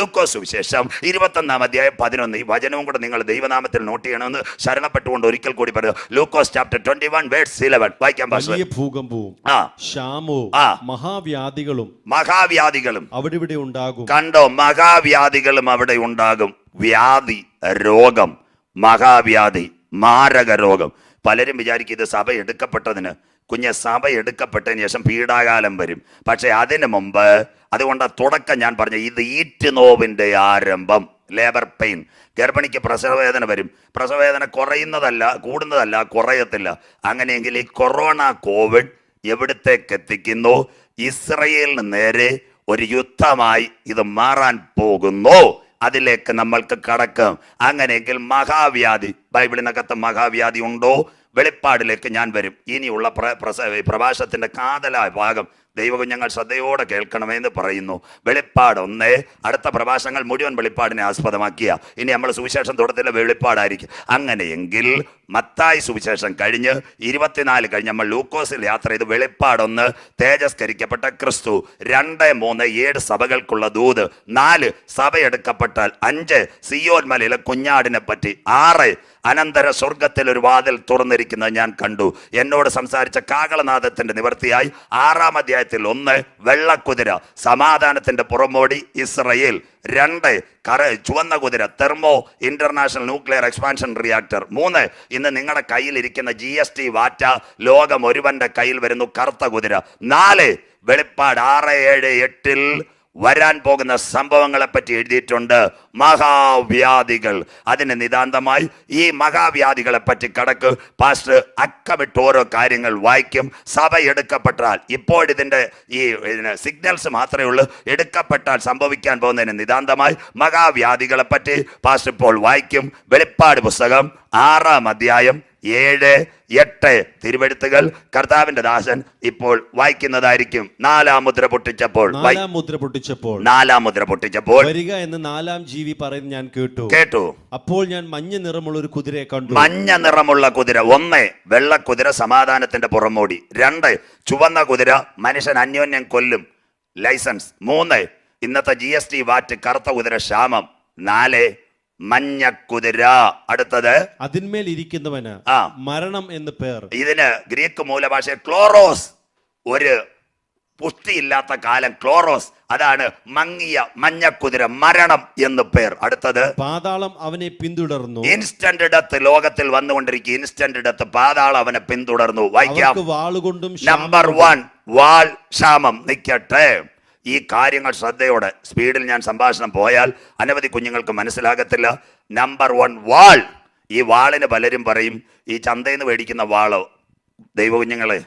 ലൂക്കോസ് സുവിശേഷം ഇരുപത്തൊന്നാം അധ്യായം പതിനൊന്ന്. ഈ വചനവും കൂടെ നിങ്ങൾ ദൈവനാമത്തിൽ നോട്ട് ചെയ്യണമെന്ന് ശരണപ്പെട്ടുകൊണ്ട് ഒരിക്കൽ കൂടി പറയുക Lukose chapter twenty one words eleven വായിക്കാൻ വലിയ ഭൂകമ്പവും ആ. ക്ഷാമവും ആ. മഹാവ്യാധികളും മഹാവ്യാധികളും. അവിടെ ഇവിടെ ഉണ്ടാകും. കണ്ടോ? മഹാവ്യാധികളും അവിടെ ഉണ്ടാകും. വ്യാധി രോഗം മഹാവ്യാധി മാരക രോഗം. പലരും വിചാരിക്കും ഇത് സഭ എടുക്കപ്പെട്ടതിന്. കുഞ്ഞ സഭ എടുക്കപ്പെട്ടതിന് ശേഷം പീഡാകാലം വരും. പക്ഷെ അതിനു മുമ്പ് അതുകൊണ്ട് തുടക്കം ഞാൻ പറഞ്ഞ ഇത് ഈറ്റ് നോവിന്റെ ആരംഭം. ലേബർ പെയിൻ ഗർഭിണിക്ക് പ്രസവവേദന വരും. പ്രസവവേദന കുറയുന്നതല്ല കൂടുന്നതല്ല കുറയത്തില്ല. അങ്ങനെയെങ്കിൽ ഈ കൊറോണ കോവിഡ് എവിടത്തേക്ക് എത്തിക്കുന്നു? ഇസ്രയേലിന് നേരെ ഒരു യുദ്ധമായി ഇത് മാറാൻ പോകുന്നു. അതിലേക്ക് നമ്മൾക്ക് കടക്കാം. അങ്ങനെയെങ്കിൽ മഹാവ്യാധി. ബൈബിളിനകത്ത് മഹാവ്യാധി ഉണ്ടോ? വെളിപ്പാടിലേക്ക് ഞാൻ വരും. ഇനിയുള്ള പ്ര പ്രസ പ്രഭാഷത്തിന്റെ കാതലായ ഭാഗം ദൈവകുഞ്ഞങ്ങൾ ശ്രദ്ധയോടെ കേൾക്കണമെന്ന് പറയുന്നു. വെളിപ്പാട് ഒന്ന്. അടുത്ത പ്രഭാഷണങ്ങൾ മുഴുവൻ വെളിപ്പാടിനെ ആസ്പദമാക്കിയ. ഇനി നമ്മൾ സുവിശേഷം തുടത്തിലെ വെളിപ്പാടായിരിക്കും. അങ്ങനെയെങ്കിൽ മത്തായി സുവിശേഷം കഴിഞ്ഞ് ഇരുപത്തിനാല് കഴിഞ്ഞ് നമ്മൾ ലൂക്കോസിൽ യാത്ര ചെയ്ത് വെളിപ്പാടൊന്ന് തേജസ്കരിക്കപ്പെട്ട ക്രിസ്തു രണ്ട് മൂന്ന് ഏഴ് സഭകൾക്കുള്ള ദൂത് നാല് സഭയെടുക്കപ്പെട്ടാൽ അഞ്ച് സിയോൻ മലയിലെ കുഞ്ഞാടിനെ പറ്റി ആറ് അനന്തര സ്വർഗത്തിൽ ഒരു വാതിൽ തുറന്നിരിക്കുന്നത് ഞാൻ കണ്ടു. എന്നോട് സംസാരിച്ച കാകളനാഥത്തിന്റെ നിവർത്തിയായി ആറാം അധ്യായത്തിൽ ഒന്ന് വെള്ളക്കുതിര സമാധാനത്തിന്റെ പുറമോടി ഇസ്രയേൽ രണ്ട് കറ ചുവന്ന കുതിര thermo international nuclear expansion reactor മൂന്ന് ഇന്ന് നിങ്ങളുടെ കയ്യിലിരിക്കുന്ന ജി എസ് ടി വാറ്റ ലോകം ഒരുവന്റെ കയ്യിൽ വരുന്നു കറുത്ത കുതിര നാല് വെളിപ്പാട് ആറ് ഏഴ് എട്ടിൽ വരാൻ പോകുന്ന സംഭവങ്ങളെ പറ്റി എഴുതിയിട്ടുണ്ട് മഹാവ്യാധികൾ. അതിന് നിതാന്തമായി ഈ മഹാവ്യാധികളെ പറ്റി കടക്ക് പാസ്റ്റർ അക്കമിട്ട് ഓരോ കാര്യങ്ങൾ വായിക്കും. സഭ എടുക്കപ്പെട്ടാൽ ഇപ്പോഴിതിന്റെ ഈ സിഗ്നൽസ് മാത്രമേ ഉള്ളൂ. എടുക്കപ്പെട്ടാൽ സംഭവിക്കാൻ പോകുന്നതിന് നിതാന്തമായി മഹാവ്യാധികളെ പറ്റി പാസ്റ്റർ ഇപ്പോൾ വായിക്കും. വെളിപ്പാട് പുസ്തകം ആറാം അധ്യായം ഏഴ് എട്ട് തിരുവെഴുത്തുകൾ കർത്താവിന്റെ ദാസൻ ഇപ്പോൾ വായിക്കുന്നതായിരിക്കും. നാലാം മുദ്ര പൊട്ടിച്ചപ്പോൾ നാലാം മുദ്ര പൊട്ടിച്ചപ്പോൾ. നാലാം മുദ്ര പൊട്ടിച്ചപ്പോൾ വരിക എന്ന് നാലാം ജീവി പറയുന്നത് ഞാൻ കേട്ടു. കേട്ടു. അപ്പോൾ ഞാൻ മഞ്ഞ നിറമുള്ള ഒരു കുതിരയെ കണ്ടു. മഞ്ഞ നിറമുള്ള കുതിര. ഒന്ന് വെള്ള കുതിര സമാധാനത്തിന്റെ പുറമോടി രണ്ട് ചുവന്ന കുതിര മനുഷ്യൻ അന്യോന്യം കൊല്ലും. ലൈസൻസ്. മൂന്ന് ഇന്നത്തെ ജി എസ് ടി വാറ്റ് കറുത്ത കുതിര ക്ഷാമം. നാല് മഞ്ഞ കുതിര അടുത്തത്? അതിന്മേൽ ഇരിക്കുന്നവന് ആ. മരണം എന്ന് പേർ. ഇതിന് ഗ്രീക്ക് മൂലഭാഷ ക്ലോറോസ്. ഒരു പുഷ്ടിയില്ലാത്ത കാലം ക്ലോറോസ്. അതാണ് മങ്ങിയ മഞ്ഞക്കുതിര മരണം എന്ന് പേർ. അടുത്തത്? പാതാളം അവനെ പിന്തുടർന്നു. ഇൻസ്റ്റന്റ് ഡെത്ത് ലോകത്തിൽ വന്നുകൊണ്ടിരിക്കും ഇൻസ്റ്റന്റ് ഡെത്ത് പാതാളം അവനെ പിന്തുടർന്നു. വായിക്കാം. അവർക്ക് വാളുകൊണ്ടും നമ്പർ വൺ വാൾ ക്ഷാമം. നിൽക്കട്ടെ ഈ കാര്യങ്ങൾ ശ്രദ്ധയോടെ സ്പീഡിൽ ഞാൻ സംഭാഷണം പോയാൽ അനവധി കുഞ്ഞുങ്ങൾക്ക് മനസ്സിലാകത്തില്ല. നമ്പർ വൺ വാൾ. ഈ വാളിന് പലരും പറയും ഈ ചന്തയിൽ നിന്ന് മേടിക്കുന്ന വാളോ? ദൈവകുഞ്ഞുങ്ങളെ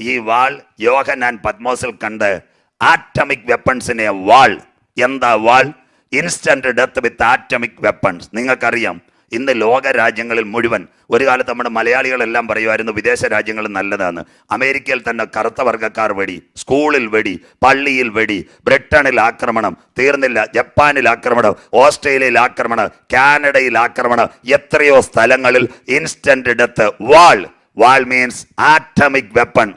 ഈ വാൾ യോഹനാൻ പത്മോസിൽ കണ്ട് ആറ്റമിക് വെപ്പൺസിനെ വാൾ. എന്താ വാൾ? Instant death with atomic weapons നിങ്ങൾക്കറിയാം ഇന്ന് ലോക രാജ്യങ്ങളിൽ മുഴുവൻ ഒരു കാലത്ത് നമ്മുടെ മലയാളികളെല്ലാം പറയുമായിരുന്നു വിദേശ രാജ്യങ്ങൾ നല്ലതാണ് അമേരിക്കയിൽ തന്നെ കറുത്ത വർഗക്കാർ വെടി സ്കൂളിൽ വെടി പള്ളിയിൽ വെടി ബ്രിട്ടണിൽ ആക്രമണം തീർന്നില്ല ജപ്പാനിൽ ആക്രമണം ഓസ്ട്രേലിയയിൽ ആക്രമണം കാനഡയിൽ ആക്രമണം എത്രയോ സ്ഥലങ്ങളിൽ ഇൻസ്റ്റന്റ് ഡെത്ത് വാൾ. വാൾ മീൻസ് ആറ്റമിക് വെപ്പൺ.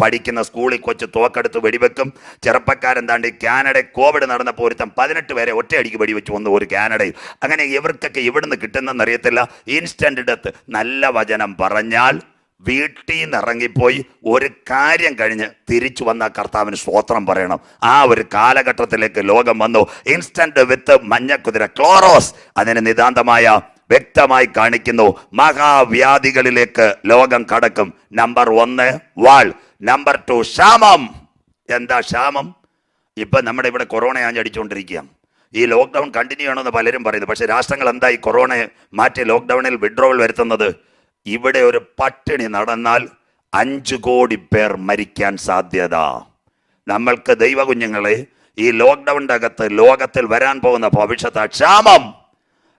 പഠിക്കുന്ന സ്കൂളിൽ കൊച്ചു തോക്കെടുത്ത് വെടിവെക്കും. ചെറുപ്പക്കാരൻ താണ്ടി കാനഡ കോവിഡ് നടന്നപ്പോൾ ഒരുത്തം പതിനെട്ട് പേരെ ഒറ്റയടിക്ക് വെടിവെച്ച് വന്നു ഒരു കാനഡയിൽ. അങ്ങനെ ഇവർക്കൊക്കെ ഇവിടുന്ന് കിട്ടുന്നെന്ന് അറിയത്തില്ല. Instant death. നല്ല വചനം പറഞ്ഞാൽ വീട്ടിൽ നിന്ന് ഇറങ്ങിപ്പോയി ഒരു കാര്യം കഴിഞ്ഞ് തിരിച്ചു വന്ന കർത്താവിന് സ്വോത്രം പറയണം. ആ ഒരു കാലഘട്ടത്തിലേക്ക് ലോകം വന്നു. ഇൻസ്റ്റന്റ് വിത്ത് മഞ്ഞക്കുതിര ക്ലോറോസ് അതിന് നിതാന്തമായ വ്യക്തമായി കാണിക്കുന്നു. മഹാവ്യാധികളിലേക്ക് ലോകം കടക്കും. നമ്പർ ഒന്ന് വാൾ. നമ്പർ ടു ക്ഷാമം. എന്താ ക്ഷാമം? ഇപ്പൊ നമ്മുടെ ഇവിടെ കൊറോണ അടിച്ചുകൊണ്ടിരിക്കുക ഈ ലോക്ക്ഡൗൺ കണ്ടിന്യൂ ആണെന്ന് പലരും പറയുന്നു. പക്ഷെ രാഷ്ട്രങ്ങൾ എന്താ ഈ കൊറോണയെ മാറ്റി ലോക്ക്ഡൗണിൽ വിഡ്രോവൽ വരുത്തുന്നത്? ഇവിടെ ഒരു പട്ടിണി നടന്നാൽ അഞ്ചു കോടി പേർ മരിക്കാൻ സാധ്യത. നമ്മൾക്ക് ദൈവകുഞ്ഞുങ്ങളെ ഈ ലോക്ക്ഡൗണിന്റെ അകത്ത് ലോകത്തിൽ വരാൻ പോകുന്ന ഭവിഷ്യത്ത് ക്ഷാമം.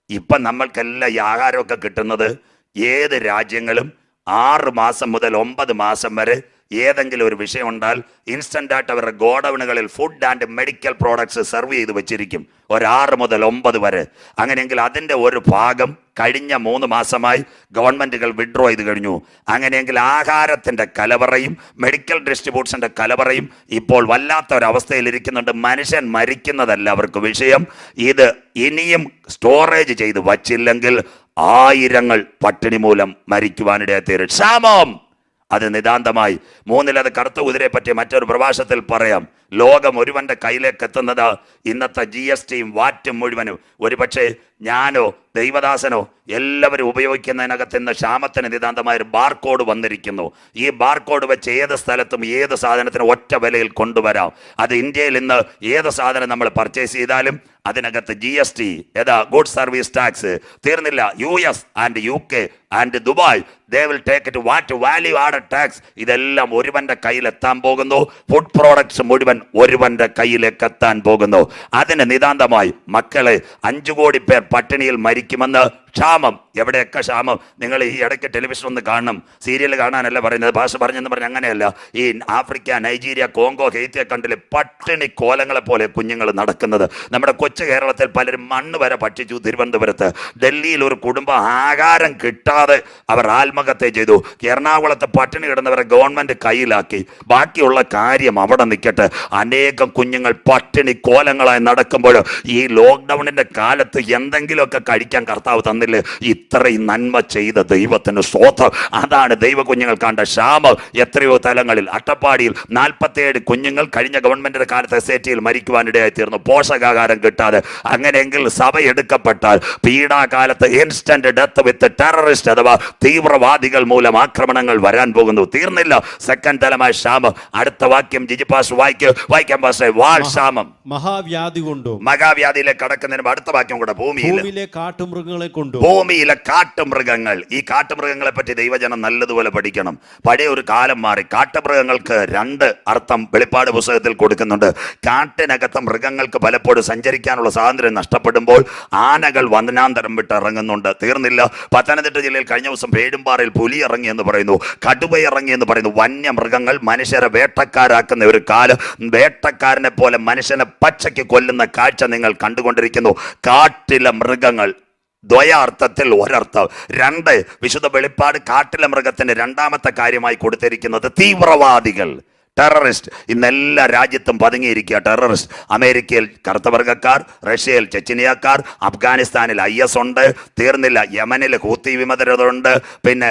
ഇപ്പം നമ്മൾക്കെല്ലാം ഈ ആഹാരമൊക്കെ കിട്ടുന്നത് ഏത് രാജ്യങ്ങളും ആറ് മാസം മുതൽ ഒമ്പത് മാസം വരെ ഏതെങ്കിലും ഒരു വിഷയം ഉണ്ടാൽ ഇൻസ്റ്റന്റ് ആയിട്ട് അവരുടെ ഗോഡൌണുകളിൽ food and medical products serve ചെയ്ത് വെച്ചിരിക്കും. ഒരാറ് മുതൽ ഒമ്പത് വരെ. അങ്ങനെയെങ്കിൽ അതിന്റെ ഒരു ഭാഗം കഴിഞ്ഞ മൂന്ന് മാസമായി ഗവൺമെന്റുകൾ വിഡ്രോ ചെയ്ത് കഴിഞ്ഞു. അങ്ങനെയെങ്കിൽ ആഹാരത്തിന്റെ കലവറയും മെഡിക്കൽ ഡിസ്ട്രിബ്യൂഷന്റെ കലവറയും ഇപ്പോൾ വല്ലാത്ത ഒരവസ്ഥയിൽ ഇരിക്കുന്നുണ്ട്. മനുഷ്യൻ മരിക്കുന്നതല്ല അവർക്ക് വിഷയം. ഇത് ഇനിയും സ്റ്റോറേജ് ചെയ്ത് വച്ചില്ലെങ്കിൽ ആയിരങ്ങൾ പട്ടിണി മൂലം മരിക്കുവാനിടയാത്തീരും ക്ഷാമം! അത് നിതാന്തമായി. മൂന്നിലത് കറുത്ത കുതിരയെ പറ്റി മറ്റൊരു പ്രഭാഷത്തിൽ പറയാം. ലോകം ഒരുവന്റെ കയ്യിലേക്ക് എത്തുന്നത് ഇന്നത്തെ ജി എസ് ടിയും വാറ്റും മുഴുവനും. ഒരുപക്ഷെ ഞാനോ ദൈവദാസനോ എല്ലാവരും ഉപയോഗിക്കുന്നതിനകത്ത് ഇന്ന് ക്ഷാമത്തിന് നിതാന്തമായ ഒരു ബാർകോഡ് വന്നിരിക്കുന്നു. ഈ ബാർകോഡ് വെച്ച് ഏത് സ്ഥലത്തും ഏത് സാധനത്തിനും ഒറ്റ വിലയിൽ കൊണ്ടുവരാം. അത് ഇന്ത്യയിൽ ഇന്ന് ഏത് സാധനം നമ്മൾ പർച്ചേസ് ചെയ്താലും അതിനകത്ത് ജി എസ് ടി ഏതാ ഗുഡ് സർവീസ് ടാക്സ് തീർന്നില്ല U S and U K and Dubai they will take it VAT value add tax ഇതെല്ലാം ഒരുവന്റെ കയ്യിൽ എത്താൻ പോകുന്നു. ഫുഡ് പ്രോഡക്ട്സ് മുഴുവൻ ഒരുവന്റെ കയ്യിലേക്ക് എത്താൻ പോകുന്നു. അതിന് നിതാന്തമായി മക്കളെ അഞ്ചു കോടി പേർ പട്ടിണിയിൽ മരിക്കുമെന്ന് ക്ഷാമം. എവിടെയൊക്കെ ക്ഷാമം? നിങ്ങൾ ഈ ഇടയ്ക്ക് ടെലിവിഷൻ ഒന്ന് കാണണം. സീരിയൽ കാണാനല്ല പറയുന്നത്. ഭാഷ പറഞ്ഞെന്ന് പറഞ്ഞ അങ്ങനെയല്ല. ഈ ആഫ്രിക്ക നൈജീരിയ കോങ്കോ ഹെയ്ത്തിയ കണ്ടിലെ പട്ടിണി കോലങ്ങളെ പോലെ കുഞ്ഞുങ്ങൾ നടക്കുന്നത്. നമ്മുടെ കൊച്ചു കേരളത്തിൽ പലരും മണ്ണ് വരെ ഭക്ഷിച്ചു തിരുവനന്തപുരത്ത്. ഡൽഹിയിൽ ഒരു കുടുംബം ആഹാരം കിട്ടാതെ അവർ ആത്മഹത്യ ചെയ്തു. എറണാകുളത്ത് പട്ടിണി കിടന്നവരെ ഗവൺമെന്റ് കയ്യിലാക്കി. ബാക്കിയുള്ള കാര്യം അവിടെ നിൽക്കട്ടെ അനേകം കുഞ്ഞുങ്ങൾ പട്ടിണി കോലങ്ങളായി നടക്കുമ്പോൾ ഈ ലോക്ക്ഡൗണിന്റെ കാലത്ത് എന്തെങ്കിലുമൊക്കെ കഴിക്കാൻ കർത്താവ് തന്നില്ലേ? ഇത്രയും നന്മ ചെയ്ത ദൈവത്തിന് സ്വോത്രം അതാണ് ദൈവ കുഞ്ഞുങ്ങൾ കണ്ട ക്ഷാമം. എത്രയോ തലങ്ങളിൽ അട്ടപ്പാടിയിൽ നാൽപ്പത്തേഴ് കുഞ്ഞുങ്ങൾ കഴിഞ്ഞ ഗവൺമെന്റിന്റെ കാലത്ത് എസ് ടിയിൽ മരിക്കുവാനിടയായി തീർന്നു. പോഷകാഹാരം കിട്ടാതെ. അങ്ങനെയെങ്കിൽ സഭ എടുക്കപ്പെട്ടാൽ പീഡാകാലത്ത് ഇൻസ്റ്റന്റ് ഡെത്ത് വിത്ത് ടെററിസ്റ്റ് അഥവാ തീവ്രവാദികൾ മൂലം ആക്രമണങ്ങൾ വരാൻ പോകുന്നു. തീർന്നില്ല. സെക്കൻഡ് തലമായ ക്ഷാമം. അടുത്ത വാക്യം ജിജി പാസ് വായിക്കോ. വായിക്കാൻ പാസ് വാൾ ക്ഷാമം. മഹാവ്യാധി കൊണ്ടും. മഹാവ്യാധിയിലേക്ക് കടക്കുന്നതിന് അടുത്ത വാക്യം കൂടെ ഭൂമിയിലെ കാട്ടുമൃഗങ്ങളെ കൊണ്ടും. ഭൂമിയിലെ കാട്ടുമൃഗങ്ങൾ. ഈ കാട്ടുമൃഗങ്ങളെ പറ്റി ദൈവജനം നല്ലതുപോലെ പഠിക്കണം. പഴയ ഒരു കാലം മാറി. കാട്ടുമൃഗങ്ങൾക്ക് രണ്ട് അർത്ഥം വെളിപ്പാട് പുസ്തകത്തിൽ കൊടുക്കുന്നുണ്ട്. കാട്ടിനകത്ത് മൃഗങ്ങൾക്ക് പലപ്പോഴും സഞ്ചരിക്കാനുള്ള സ്വാതന്ത്ര്യം നഷ്ടപ്പെടുമ്പോൾ ആനകൾ വന്നാന്തരം വിട്ട് ഇറങ്ങുന്നുണ്ട് തീർന്നില്ല. പത്തനംതിട്ട ജില്ലയിൽ കഴിഞ്ഞ ദിവസം പേടുംപാറയിൽ പുലി ഇറങ്ങി എന്ന് പറയുന്നു. കടുവ ഇറങ്ങി എന്ന് പറയുന്നു. വന്യമൃഗങ്ങൾ മനുഷ്യരെ വേട്ടക്കാരാക്കുന്ന ഒരു കാലം. വേട്ടക്കാരനെ പോലെ മനുഷ്യനെ പച്ചയ്ക്ക് കൊല്ലുന്ന കാഴ്ച നിങ്ങൾ കണ്ടുകൊണ്ടിരിക്കുന്നു. കാട്ടിലെ മൃഗങ്ങൾ ദ്വയാർത്ഥത്തിൽ ഒരർത്ഥം. രണ്ട് വിശുദ്ധ വെളിപ്പാട് കാട്ടിലെ മൃഗത്തിന്റെ രണ്ടാമത്തെ കാര്യമായി കൊടുത്തിരിക്കുന്നത് തീവ്രവാദികൾ. ടെററിസ്റ്റ് ഇന്ന് എല്ലാ രാജ്യത്തും പതുങ്ങിയിരിക്കുക ടെററിസ്റ്റ് അമേരിക്കയിൽ കറുത്തവർഗക്കാർ റഷ്യയിൽ ചെച്ചിനിയക്കാർ അഫ്ഗാനിസ്ഥാനിൽ ഐ എസ് ഉണ്ട് തീർന്നില്ല യമനിൽ ഹൂത്തി വിമതരുണ്ട് പിന്നെ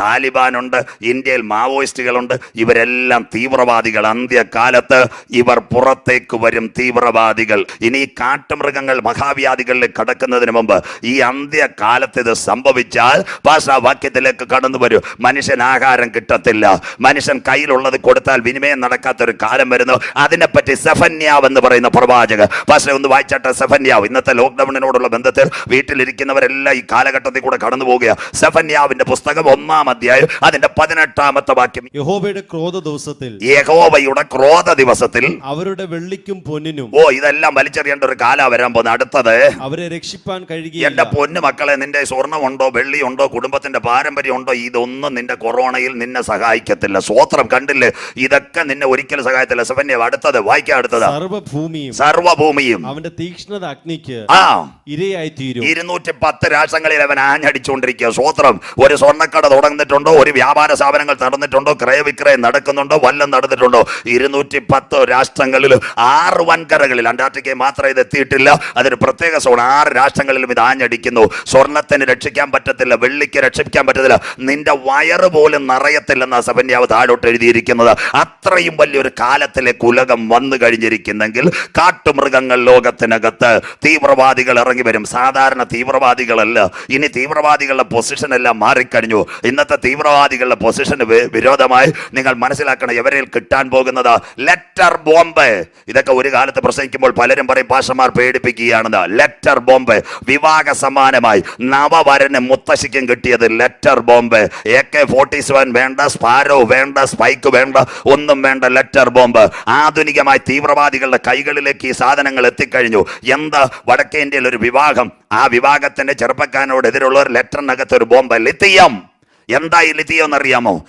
താലിബാനുണ്ട് ഇന്ത്യയിൽ മാവോയിസ്റ്റുകളുണ്ട് ഇവരെല്ലാം തീവ്രവാദികൾ. അന്ത്യകാലത്ത് ഇവർ പുറത്തേക്ക് വരും തീവ്രവാദികൾ. ഇനി കാട്ടുമൃഗങ്ങൾ മഹാവ്യാധികളിൽ കടക്കുന്നതിന് മുമ്പ് ഈ അന്ത്യകാലത്ത് ഇത് സംഭവിച്ചാൽ ഭാഷാവാക്യത്തിലേക്ക് കടന്നു വരും മനുഷ്യൻ ആഹാരം കിട്ടത്തില്ല. മനുഷ്യൻ കയ്യിലുള്ളത് കൊടുത്താൽ വിനിമയം നടക്കാത്ത ഒരു കാലം വരുന്നു. അതിനെപ്പറ്റി സെഫന്യാവ് എന്ന് പറയുന്ന പ്രവാചക പക്ഷേ ഒന്ന് വായിച്ചാട്ടെ സെഫന്യാവ്. ഇന്നത്തെ ലോക്ക്ഡൗണിനോടുള്ള ബന്ധത്തിൽ വീട്ടിലിരിക്കുന്നവരെല്ലാം ഈ കാലഘട്ടത്തിൽ കൂടെ കടന്നു പോവുക സെഫന്യാവിന്റെ പുസ്തകം ഒന്നാം അധ്യായം അതിന്റെ പതിനെട്ടാമത്തെ വാക്യം. യഹോബയുടെ ക്രോധ ദിവസത്തിൽ യഹോബയുടെ ക്രോധ ദിവസത്തിൽ അവരുടെ വെള്ളിക്കും പൊന്നിനും ഓ ഇതെല്ലാം വലിച്ചെറിയേണ്ട ഒരു കാലാ വരാൻ പോകുന്നത് അടുത്തത് അവരെ രക്ഷിപ്പാൻ എന്റെ കഴിയുകയില്ല പൊന്നു മക്കളെ നിന്റെ സ്വർണമുണ്ടോ വെള്ളിയുണ്ടോ കുടുംബത്തിന്റെ പാരമ്പര്യം ഉണ്ടോ ഇതൊന്നും നിന്റെ കൊറോണയിൽ നിന്നെ സഹായിക്കത്തില്ല. സ്വോത്രം കണ്ടില്ലേ? ഇതൊക്കെ നിന്നെ ഒരിക്കലും സഹായത്തില്ല. സെവന്യ അടുത്തത് വായിക്കാൻ അടുത്തത്. സർവഭൂമിയും സർവഭൂമിയും. അവന്റെ തീക്ഷ്ണത അഗ്നിക്ക് ആ. ഇരയായി തീരും ഇരുന്നൂറ്റി പത്ത് രാഷ്ട്രങ്ങളിൽ അവൻ ആഞ്ഞടിച്ചുകൊണ്ടിരിക്കുക. സ്വോത്രം ഒരു സ്വർണക്കട തുടങ്ങിയിട്ടുണ്ടോ ഒരു വ്യാപാര സ്ഥാപനങ്ങൾ നടന്നിട്ടുണ്ടോ ക്രയവിക്രയം നടക്കുന്നുണ്ടോ? വല്ലം നടന്നിട്ടുണ്ടോ? ഇരുന്നൂറ്റി പത്ത് രാഷ്ട്രങ്ങളിൽ ആറ് വൻകരകളിൽ അന്റാർട്ടിക്കയിൽ മാത്രമേ ഇത് എത്തിയിട്ടില്ല. അതൊരു പ്രത്യേക സോൺ. ആറ് രാഷ്ട്രങ്ങളിലും ഇത് ആഞ്ഞടിക്കുന്നു. സ്വർണത്തിന് രക്ഷിക്കാൻ പറ്റത്തില്ല വെള്ളിക്ക് രക്ഷിക്കാൻ പറ്റത്തില്ല. നിന്റെ വയറ് പോലും നിറയത്തില്ലെന്ന സബന്യാവ് താഴോട്ട് എഴുതിയിരിക്കുന്നത്. അത്രയും വലിയൊരു കാലത്തിലേക്ക് ഉലകം വന്നു കഴിഞ്ഞിരിക്കുന്നെങ്കിൽ കാട്ടുമൃഗങ്ങൾ ലോകത്തിനകത്ത് തീവ്രവാദികൾ ഇറങ്ങി വരും. സാധാരണ തീവ്രവാദികളല്ല. ഇനി തീവ്രവാദികളുടെ പൊസിഷൻ എല്ലാം മാറിക്കഴിഞ്ഞു. ഇന്നത്തെ തീവ്രവാദികളുടെ പൊസിഷന് വിരോധമായി നിങ്ങൾ മനസ്സിലാക്കണം എവരെ കിട്ടാൻ പോകുന്നത് ലെറ്റർ ബോംബ്. ഇതൊക്കെ ഒരു കാലത്ത് പ്രസംഗിക്കുമ്പോൾ പലരും പറയും പാഷമാർ പേടിപ്പിക്കുകയാണെന്ന്. Letter bomb. വിവാഹ സമാനമായി നവവരന് മുത്തശ്ശിക്കും കിട്ടിയത് letter bomb. A K forty seven വേണ്ട സ്പാരോ വേണ്ട സ്പൈക്ക് വേണ്ട ഒന്നും വേണ്ട ലെറ്റർ ബോംബ് ആധുനികമായി തീവ്രവാദികളുടെ കൈകളിലേക്ക് ഈ സാധനങ്ങൾ എത്തിക്കഴിഞ്ഞു. എന്താ വടക്കേ ഇന്ത്യയിൽ ഒരു വിവാഹം? ആ വിവാഹത്തിന്റെ ചെറുപ്പക്കാരനോട് എതിരുള്ള ഒരു ലെറ്ററിനകത്ത് ഒരു ബോംബ് ലിത്തിയം. എന്താ ഈ അറിയാമോ എന്നറിയാമോ